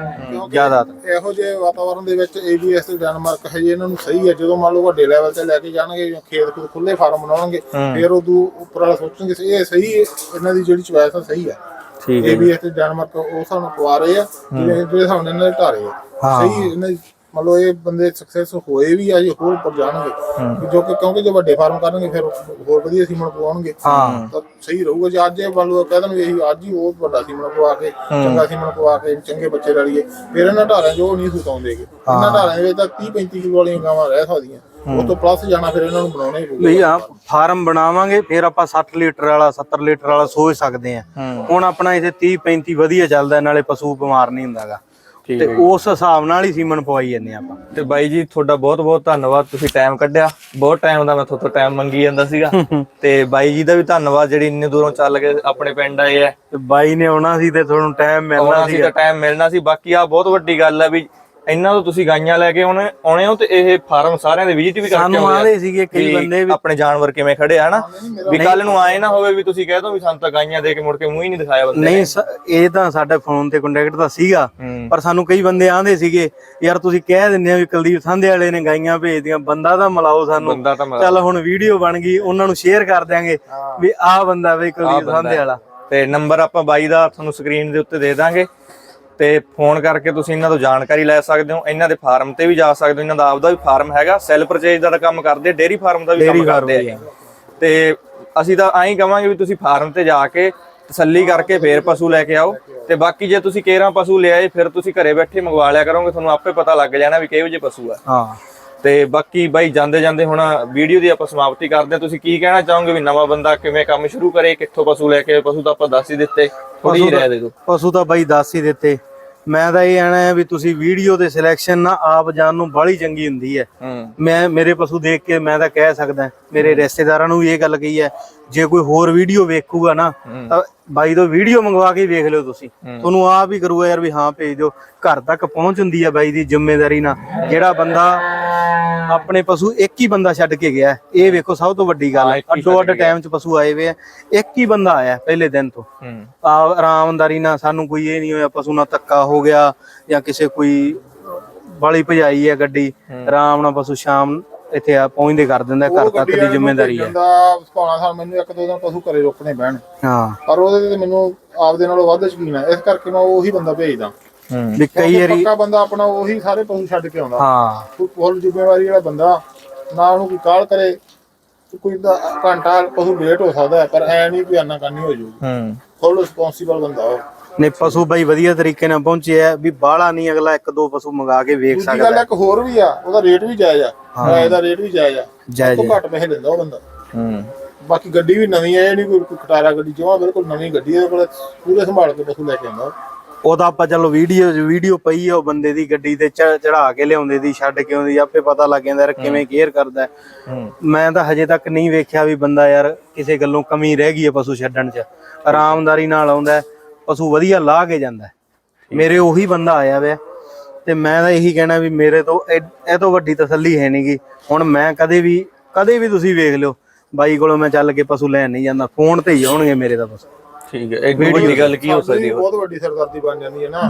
ਜ਼ਿਆਦਾ ਇਹੋ ਜਿਹੇ ਵਾਤਾਵਰਣ ਦੇ ਵਿੱਚ ABS ਤੇ ਡੈਨਮਾਰਕ ਹਜੇ ਇਹਨਾਂ ਨੂੰ ਸਹੀ ਹੈ। ਜਦੋਂ ਮੰਨ ਲਓ ਵੱਡੇ ਲੈਵਲ ਤੇ ਲੈ ਕੇ ਜਾਣਗੇ ਜਾਂ ਖੇਤ ਖੁਦ ਖੁੱਲੇ ਫਾਰਮ ਬਣਾਉਣਗੇ ਫਿਰ ਉਦੋਂ ਉੱਪਰ ਵਾਲਾ ਸੋਚਣਗੇ ਇਹ ਸਹੀ ਹੈ ਇਹਨਾਂ ਦੀ ਜਿਹੜੀ ਚੁਆਇਸ ਆ ਸਹੀ ਹੈ ਠੀਕ ABS ਤੇ ਡੈਨਮਾਰਕ ਉਹ ਸਾਨੂੰ ਪਵਾ ਰਹੇ ਆ ਜਿਹੜੇ ਸਾਨੂੰ ਇਹਨਾਂ ਦੇ ਢਾਰੇ ਆ ਹਾਂ। ਸਹੀ ਇਹਨਾਂ ਦੀ ਮੰਨ ਲਓ ਇਹ ਬੰਦੇ ਸਕਸੈਸ ਹੋਏ ਵੀ ਆ ਜੇ ਹੋਰ ਉੱਪਰ ਜਾਣਗੇ। ਜੋ ਕਿ ਕਿਉਂਕਿ ਜੇ ਵੱਡੇ ਫਾਰਮ ਕਰਨਗੇ ਫਿਰ ਹੋਰ ਵਧੀਆ ਸੀਮਨ ਪਵਾਉਣਗੇ। ਹਾਂ। ਤਾਂ ਸਹੀ ਰਹੂਗਾ। ਜੇ ਅੱਜ ਇਹ ਮੰਨ ਲਓ ਕਹਿ ਦੇਣਗੇ ਅਸੀਂ ਅੱਜ ਹੀ ਉਹ ਵੱਡਾ ਸੀਮਨ ਪਵਾ ਕੇ ਚੰਗਾ ਸੀਮਨ ਪਵਾ ਕੇ ਚੰਗੇ ਬੱਚੇ ਰਲੀਏ ਫਿਰ ਇਹਨਾਂ 'ਚ ਉਹ ਨਹੀਂ ਸੁਤਾਉਂਦੇਗੇ ਇਹਨਾਂ ਢਾਰਿਆਂ ਦੇ ਵਿੱਚ ਤਾਂ 30 35 ਕਿਲੋ ਵਾਲੀਆਂ ਗਾਵਾਂ ਰਹਿ ਸਕਦੀਆਂ। ਉਹ ਤੋਂ ਪਲੱਸ ਜਾਣਾ ਫਿਰ ਇਹਨਾਂ ਨੂੰ ਬਣਾਉਣਾ ਹੀ ਪਊਗਾ। ਵੀ ਆ ਫਾਰਮ ਬਣਾਵਾਂਗੇ ਫਿਰ ਆਪਾਂ 60 ਲੀਟਰ ਵਾਲਾ 70 ਲੀਟਰ ਵਾਲਾ ਸੋਚ ਸਕਦੇ ਆ ਹੁਣ ਆਪਣਾ ਇੱਥੇ 30 35 ਵਧੀਆ ਚੱਲਦਾ ਨਾਲੇ ਪਸ਼ੂ ਬਿਮਾਰ ਨਹੀਂ ਹੁੰਦਾਗਾ। ਤੇ ਉਸ ਹਿਸਾਬ ਨਾਲ ਹੀ ਸੀਮਨ ਪਵਾਈ ਜੰਨੇ ਆਪਾਂ। ਤੇ ਬਾਈ ਜੀ ਤੁਹਾਡਾ ਬਹੁਤ ਬਹੁਤ ਧੰਨਵਾਦ ਤੁਸੀਂ ਟਾਈਮ ਕੱਢਿਆ। ਬਹੁਤ ਟਾਈਮ ਦਾ ਮੈਂ ਤੁਹਾਡੇ ਟਾਈਮ ਮੰਗੀ ਜਾਂਦਾ ਸੀਗਾ। ਤੇ ਬਾਈ ਜੀ ਦਾ ਵੀ ਧੰਨਵਾਦ ਜਿਹੜੀ ਇੰਨੇ ਦੂਰੋਂ ਚੱਲ ਕੇ ਆਪਣੇ ਪਿੰਡ ਆਏ ਆ ਤੇ ਬਾਈ ਨੇ ਆਉਣਾ ਸੀ ਤੇ ਤੁਹਾਨੂੰ ਟਾਈਮ ਮਿਲਣਾ ਸੀ ਤਾਂ ਟਾਈਮ ਮਿਲਣਾ ਸੀ। ਬਾਕੀ ਆ ਬਹੁਤ ਵੱਡੀ ਗੱਲ ਹੈ ਵੀ ਇਹਨਾਂ ਤੋਂ ਤੁਸੀਂ ਗਾਈਆਂ ਲੈ ਕੇ ਆਉਣੇ ਆਉਣੇ ਹੋ ਤੇ ਇਹ ਫਾਰਮ ਸਾਰਿਆਂ ਦੇ ਵਿਜ਼ਿਟ ਵੀ ਕਰਕੇ ਸਾਨੂੰ ਆਉਂਦੇ ਆ ਆਦੇ ਸੀਗੇ ਕਈ ਬੰਦੇ ਵੀ। ਆਪਣੇ ਜਾਨਵਰ ਕਿਵੇਂ ਖੜੇ ਆ ਹਨਾ? ਵੀ ਕੱਲ ਨੂੰ ਆਏ ਨਾ ਹੋਵੇ ਵੀ ਤੁਸੀਂ ਕਹਿ ਦੋ ਵੀ ਸਾਨੂੰ ਤਾਂ ਗਾਈਆਂ ਦੇ ਕੇ ਮੁੜ ਕੇ ਮੂੰਹ ਹੀ ਨਹੀਂ ਦਿਖਾਇਆ ਬੰਦੇ ਨੇ। ਨਹੀਂ ਇਹ ਤਾਂ ਸਾਡੇ ਫੋਨ ਤੇ ਕੰਟੈਕਟ ਤਾਂ ਸੀਗਾ ਪਰ ਸਾਨੂੰ ਕਈ ਬੰਦੇ ਆਂਦੇ ਸੀਗੇ ਯਾਰ ਤੁਸੀਂ ਕਹਿ ਦਿੰਦੇ ਆ ਵੀ ਕੁਲਦੀਪ ਸੰਧੇ ਵਾਲੇ ਨੇ ਗਾਈਆਂ ਭੇਜਦੀਆਂ ਬੰਦਾ ਤਾਂ ਮਿਲਾਓ ਸਾਨੂੰ। ਚੱਲ ਹੁਣ ਵੀਡੀਓ ਬਣ ਗਈ ਉਹਨਾਂ ਨੂੰ ਸ਼ੇਅਰ ਕਰ ਦਿਆਂਗੇ ਵੀ ਆਹ ਬੰਦਾ ਵੀ ਕੁਲਦੀਪ ਸੰਧੇ ਵਾਲਾ। ਤੇ ਨੰਬਰ ਆਪਾਂ ਬਾਈ ਦਾ ਤੁਹਾਨੂੰ ਸਕਰੀਨ ਦੇ ਉੱਤੇ ਦੇ ਦਾਂਗੇ। ਤੇ ਫੋਨ ਕਰਕੇ ਤੁਸੀਂ ਇਹਨਾਂ ਤੋਂ ਜਾਣਕਾਰੀ ਲੈ ਸਕਦੇ ਹੋ। ਇਹਨਾਂ ਦੇ ਫਾਰਮ ਤੇ ਵੀ ਜਾ ਸਕਦੇ ਹੋ। ਇਹਨਾਂ ਦਾ ਆਪਦਾ ਵੀ ਫਾਰਮ ਹੈਗਾ। ਸੈਲ ਪਰਚੇਜ ਦਾ ਕੰਮ ਕਰਦੇ ਡੇਰੀ ਫਾਰਮ ਦਾ ਵੀ ਕੰਮ ਕਰਦੇ ਆ ਤੇ ਅਸੀਂ ਤਾਂ ਐਂ ਕਵਾਂਗੇ ਵੀ ਤੁਸੀਂ ਫਾਰਮ ਤੇ ਜਾ ਕੇ ਤਸੱਲੀ ਕਰਕੇ ਫੇਰ ਪਸ਼ੂ ਲੈ ਕੇ ਆਓ। ਤੇ ਬਾਕੀ ਜੇ ਤੁਸੀਂ ਕੇਰਾਂ ਪਸ਼ੂ ਲਿਆਏ ਫਿਰ ਤੁਸੀਂ ਘਰੇ ਬੈਠੇ ਮੰਗਵਾ ਲਿਆ ਕਰੋਗੇ। ਤੁਹਾਨੂੰ ਆਪੇ ਪਤਾ ਲੱਗ ਜਾਣਾ ਵੀ ਕਿਹੋ ਜਿਹੇ ਪਸ਼ੂ ਆ। ਹਾਂ। ਤੇ ਬਾਕੀ ਬਾਈ ਜਾਂਦੇ ਜਾਂਦੇ ਹੁਣ ਵੀਡੀਓ ਦੀ ਆਪਾਂ ਸਮਾਪਤੀ ਕਰਦੇ ਹਾਂ। ਤੁਸੀਂ ਕੀ ਕਹਿਣਾ ਚਾਹੋਗੇ ਵੀ ਨਵਾਂ ਬੰਦਾ ਕਿਵੇਂ ਕੰਮ ਸ਼ੁਰੂ ਕਰੇ ਕਿੱਥੋਂ ਪਸ਼ੂ ਲੈ ਕੇ ਪਸ਼ੂ ਤਾਂ ਆਪਾਂ ਦੱਸ ਹੀ ਦਿੱਤੇ। ਥੋੜੀ ਰਹਿ ਦੇ ਦਿਓ ਪਸ਼ੂ ਤਾਂ ਬਾਈ ਦੱਸ ਹੀ ਦਿੱਤੇ। ਮੈਂ ਤਾਂ ਇਹ ਆਣਾ ਹੈ ਵੀ ਤੁਸੀਂ ਵੀਡੀਓ ਦੇ ਸਿਲੈਕਸ਼ਨ ਨਾ ਆਪ ਜਾਣ ਨੂੰ ਬਾਹਲੀ ਚੰਗੀ ਹੁੰਦੀ ਹੂੰ। ਮੈਂ ਮੇਰੇ ਪਸ਼ੂ ਦੇਖ ਕੇ ਮੈਂ ਤਾਂ ਕਹਿ ਸਕਦਾ ਮੇਰੇ ਰਿਸ਼ਤੇਦਾਰਾਂ ਨੂੰ ਵੀ ਇਹ ਗੱਲ ਕਹੀ ਹੈ ਜੇ ਕੋਈ ਹੋਰ ਵੀਡੀਓ ਵੇਖੂਗਾ ਨਾ ਤਾਂ ਬਾਈ ਤੋਂ ਵੀਡੀਓ ਮੰਗਵਾ ਕੇ ਵੇਖ ਲਿਓ ਤੁਸੀਂ। ਤੁਹਾਨੂੰ ਆਪ ਹੀ ਕਰੂਗਾ ਯਾਰ ਵੀ ਹਾਂ ਭੇਜ ਦਿਓ। ਘਰ ਤੱਕ ਪਹੁੰਚ ਹੁੰਦੀ ਹੈ ਬਾਈ ਦੀ ਜ਼ਿੰਮੇਵਾਰੀ ਨਾਲ। ਜਿਹੜਾ ਬੰਦਾ ਆਪਣੇ ਪਸ਼ੂ ਇੱਕ ਹੀ ਬੰਦਾ ਛੱਡ ਕੇ ਗਿਆ। ਇਹ ਵੇਖੋ ਸਭ ਤੋਂ ਵੱਡੀ ਗੱਲ ਹਾਂ, ਅੱਡੋ ਅੱਡ ਟਾਈਮ 'ਚ ਪਸ਼ੂ ਆਏ ਵੇ ਆ। ਇੱਕ ਹੀ ਬੰਦਾ ਆਇਆ ਪਹਿਲੇ ਦਿਨ ਤੋਂ। ਆ ਆਰਾਮਦਾਰੀ ਨਾਲ ਸਾਨੂੰ ਕੋਈ ਇਹ ਨਹੀਂ ਹੋਇਆ ਪਸ਼ੂ ਨਾਲ ਧੱਕਾ ਹੋ ਗਿਆ ਜਾਂ ਕਿਸੇ ਕੋਈ ਬਾਲੀ ਭਜਾਈ ਹੈ ਗੱਡੀ। ਆਰਾਮ ਨਾਲ ਪਸ਼ੂ ਸ਼ਾਮ ਇੱਥੇ ਆ ਪਹੁੰਚਦੇ ਕਰ ਦਿੰਦਾ ਘਰ ਤੱਕ ਦੀ ਜ਼ਿੰਮੇਵਾਰੀ ਹੈ ਸੁਭਾਣਾ ਸਾਲ ਮੈਨੂੰ ਇੱਕ ਦੋ ਦਿਨ ਪਸ਼ੂ ਘਰੇ ਰੋਕਣੇ ਪੈਣ। ਹਾਂ। ਪਰ ਉਹਦੇ ਤੇ ਮੈਨੂੰ ਆਪਦੇ ਨਾਲੋਂ ਵੱਧ ਯਕੀਨ ਹੈ ਇਸ ਕਰਕੇ ਮੈਂ ਉਹੀ ਬੰਦਾ ਭੇਜਦਾ। ਹੂੰ। ਵੀ ਕਈ ਵਾਰੀ ਪੱਕਾ ਬੰਦਾ ਆਪਣਾ ਉਹੀ ਸਾਰੇ ਪਸ਼ੂ ਛੱਡ ਕੇ ਆਉਂਦਾ। ਹਾਂ। ਫੁੱਲ ਜ਼ਿੰਮੇਵਾਰੀ ਵਾਲਾ ਬੰਦਾ ਨਾ ਉਹਨੂੰ ਕੋਈ ਕਾਲ ਕਰੇ ਕੋਈ ਦਾ ਘੰਟਾ ਪਸ਼ੂ ਲੇਟ ਹੋ ਸਕਦਾ ਹੈ, ਪਰ ਐ ਨਹੀਂ ਕਿ ਆਨਾ ਕਰਨੀ ਹੋ ਜਾਊਗੀ ਹੂੰ। ਫੁੱਲ ਰਿਸਪੌਂਸੀਬਲ ਬੰਦਾ ਉਹ। ਨੇ ਪਸ਼ੂ ਬਾਈ ਵਧੀਆ ਤਰੀਕੇ ਨਾਲ ਪਹੁੰਚੇ ਆ ਵੀ ਬਾਹਲਾ ਨਹੀਂ ਅਗਲਾ ਇੱਕ ਦੋ ਪਸ਼ੂ ਮੰਗਾ ਕੇ ਵੇਖ ਦੂਜੀ ਸਕਦਾ। ਗੱਲ ਇੱਕ ਹੋਰ ਵੀ ਆ ਉਹਦਾ ਰੇਟ ਵੀ ਜਾਇਜ਼ ਆ। ਕਿਰਾਏ ਦਾ ਰੇਟ ਵੀ ਜਾਇਜ਼ ਆ। ਜਾਇਜ਼ ਉਹ ਘੱਟ ਪੈਸੇ ਲੈਂਦਾ ਉਹ ਬੰਦਾ। ਹੂੰ। ਬਾਕੀ ਗੱਡੀ ਵੀ ਨਵੀਂ ਇਹ ਨਹੀਂ ਕੋਈ ਕਟਾਰਾ ਗੱਡੀ ਜਮਾ ਬਿਲਕੁਲ ਨਵੀਂ ਗੱਡੀ ਉਹਦੇ ਕੋਲ ਪੂਰੇ ਸੰਭਾਲ ਕੇ ਪਸ਼ੂ ਲੈ ਕੇ ਆਉਂਦਾ ਉਹਦਾ ਆਪਾਂ ਚਲੋ ਵੀਡੀਓ ਵੀਡੀਓ ਪਈ ਆ ਉਹ ਬੰਦੇ ਦੀ ਗੱਡੀ ਤੇ ਚੜਾ ਕੇ ਲਿਆਉਂਦੇ ਦੀ ਛੱਡ ਕੇ ਆਉਂਦੀ ਆਪੇ ਪਤਾ ਲੱਗ ਜਾਂਦਾ ਯਾਰ ਕਿਵੇਂ ਕੇਅਰ ਕਰਦਾ। ਹੈ। ਹੂੰ ਮੈਂ ਤਾਂ ਹਜੇ ਤੱਕ ਨਹੀਂ ਵੇਖਿਆ ਵੀ ਬੰਦਾ ਯਾਰ ਕਿਸੇ ਗੱਲੋਂ ਕਮੀ ਰਹਿ ਗਈ ਹੈ ਪਸ਼ੂ ਛੱਡਣ 'ਚ। ਆਰਾਮਦਾਰੀ ਨਾਲ ਆਉਂਦਾ। ਹੈ, ਪਸ਼ੂ ਵਧੀਆ ਲਾਹ ਕੇ ਜਾਂਦਾ। ਮੇਰੇ ਉਹੀ ਬੰਦਾ ਆਇਆ ਵੇ ਤੇ ਮੈਂ ਤਾਂ ਇਹੀ ਕਹਿਣਾ ਵੀ ਮੇਰੇ ਤੋਂ ਇਹ ਤੋਂ ਵੱਡੀ ਤਸੱਲੀ ਹੈ ਨਹੀਂਗੀ ਹੁਣ ਮੈਂ ਕਦੇ ਵੀ ਕਦੇ ਵੀ ਤੁਸੀਂ ਵੇਖ ਲਿਓ। ਬਾਈ ਕੋਲੋਂ ਮੈਂ ਚੱਲ ਕੇ ਪਸ਼ੂ ਲੈਣ ਨਹੀਂ ਜਾਂਦਾ। ਫੋਨ ਤੇ ਹੀ ਆਉਣਗੇ ਮੇਰੇ ਤਾਂ ਪਸ਼ੂ ਠੀਕ ਹੈ। ਇੱਕ ਵੱਡੀ ਗੱਲ ਕੀ ਹੋ ਸਕਦੀ ਹੈ? ਬਹੁਤ ਵੱਡੀ ਸਰਦਾਰਦੀ ਬਣ ਜਾਂਦੀ ਹੈ ਨਾ।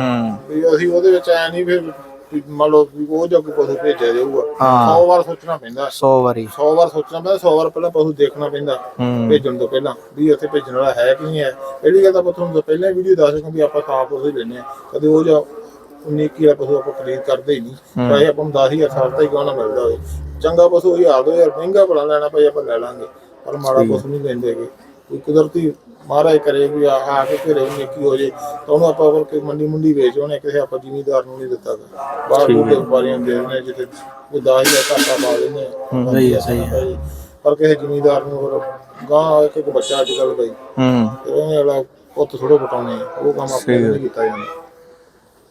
ਵੀ ਅਸੀਂ ਉਹਦੇ ਵਿੱਚ ਐ ਨਹੀਂ ਫਿਰ ਵੀ ਮੰਨ ਲਓ ਵੀ ਉਹ ਜੱਗ ਪਸ਼ੂ ਭੇਜਿਆ ਜਾਊਗਾ ਹਾਂ। 100 ਵਾਰ ਸੋਚਣਾ ਪੈਂਦਾ। 100 ਵਾਰੀ। 100 ਵਾਰ ਸੋਚਣਾ ਪੈਂਦਾ 100 ਵਾਰ ਪਹਿਲਾਂ ਪਸ਼ੂ ਦੇਖਣਾ ਪੈਂਦਾ ਹੂੰ। ਭੇਜਣ ਤੋਂ ਪਹਿਲਾਂ ਵੀ ਇੱਥੇ ਭੇਜਣ ਵਾਲਾ ਹੈ ਕਿ ਨਹੀਂ ਹੈ। ਇਹਦੀ ਗੱਲ ਤਾਂ ਆਪਾਂ ਤੁਹਾਨੂੰ ਪਹਿਲਾਂ ਵੀਡੀਓ ਦੱਸ ਦਿੰਦੇ ਵੀ ਆਪਾਂ ਸਾਫ਼ ਪਸ਼ੂ ਹੀ ਲੈਣੇ ਆ ਕਦੇ ਉਹ ਜਾਂ 19 ਕੀ ਪਸ਼ੂ ਆਪਾਂ ਖਰੀਦ ਕਰਦੇ ਹੀ ਨਹੀਂ। ਚਾਹੇ ਆਪਾਂ ਨੂੰ 10000 ਸਾਲ ਦਾ ਹੀ ਕਿਉਂ ਨਾ ਮਿਲਦਾ ਹੋਵੇ। ਚੰਗਾ ਪਸ਼ੂ ਹਜ਼ਾਰ ਦੋ ਹਜ਼ਾਰ ਮਹਿੰਗਾ ਬੜਾ ਲੈਣਾ ਪਈ ਆਪਾਂ ਲੈ ਲਾਂਗੇ। ਪਰ ਮਾੜਾ ਪਸ਼ੂ ਨਹੀਂ ਲੈਂਦੇਗੇ ਕੋਈ ਕੁਦਰਤੀ ਮਹਾਰਾਜ ਕਰੇ ਵੀ ਆ ਆ ਕੇ ਘਰੇ ਨੇਕੀ ਹੋ ਜੇ ਤਾਂ ਉਹਨੂੰ ਆਪਾਂ ਅਗਰ ਕੋਈ ਮੰਡੀ ਮੁੰਡੀ ਵੇਚ ਉਹਨੇ ਕਿਸੇ ਆਪਾਂ ਜ਼ਿਮੀਦਾਰ ਨੂੰ ਨਹੀਂ ਦਿੱਤਾ ਗਾ। ਬਾਹਰ ਬੂਟੇ ਵਪਾਰੀਆਂ ਨੂੰ ਦੇ ਦਿੰਦੇ ਆ, ਜਿੱਥੇ ਕੋਈ 10000 ਘਾਟਾ ਪਾ ਦਿੰਦੇ ਆ ਸਹੀ ਹੈ ਸਹੀ ਹੈ। ਪਰ ਕਿਸੇ ਜ਼ਿਮੀਦਾਰ ਨੂੰ ਹੋਰ ਗਾਂ ਇੱਕ ਇੱਕ ਬੱਚਾ ਅੱਜ ਕੱਲ ਬਈ। ਹੂੰ। ਤੇ ਉਹਨੇ ਵਾਲਾ ਪੁੱਤ ਥੋੜੇ ਬਟਾਉਣੇ ਆ ਉਹ ਕੰਮ ਆਪਣੇ ਨਹੀਂ ਕੀਤਾ ਜਾਂਦਾ।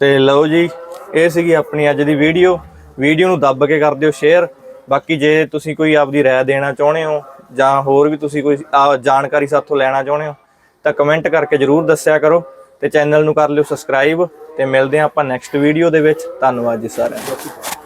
ਤੇ ਲਓ ਜੀ ਇਹ ਸੀਗੀ ਆਪਣੀ ਅੱਜ ਦੀ ਵੀਡੀਓ। ਵੀਡੀਓ ਨੂੰ ਦੱਬ ਕੇ ਕਰ ਦਿਓ ਸ਼ੇਅਰ ਬਾਕੀ ਜੇ ਤੁਸੀਂ ਕੋਈ ਆਪਦੀ ਰਾਏ ਦੇਣਾ ਚਾਹੁੰਦੇ ਹੋ ਜਾਂ ਹੋਰ ਵੀ ਤੁਸੀਂ ਕੋਈ ਆ, ਜਾਣਕਾਰੀ ਸਾਥੋਂ ਲੈਣਾ ਚਾਹੁੰਦੇ ਹੋ ਤਾਂ ਕਮੈਂਟ ਕਰਕੇ ਜਰੂਰ ਦੱਸਿਆ ਕਰੋ ਤੇ ਚੈਨਲ ਨੂੰ ਕਰ ਲਿਓ ਸਬਸਕ੍ਰਾਈਬ ਤੇ ਮਿਲਦੇ ਹਾਂ ਆਪਾਂ ਨੈਕਸਟ ਵੀਡੀਓ ਦੇ ਵਿੱਚ। ਧੰਨਵਾਦ ਜੀ ਸਾਰਿਆਂ ਦਾ।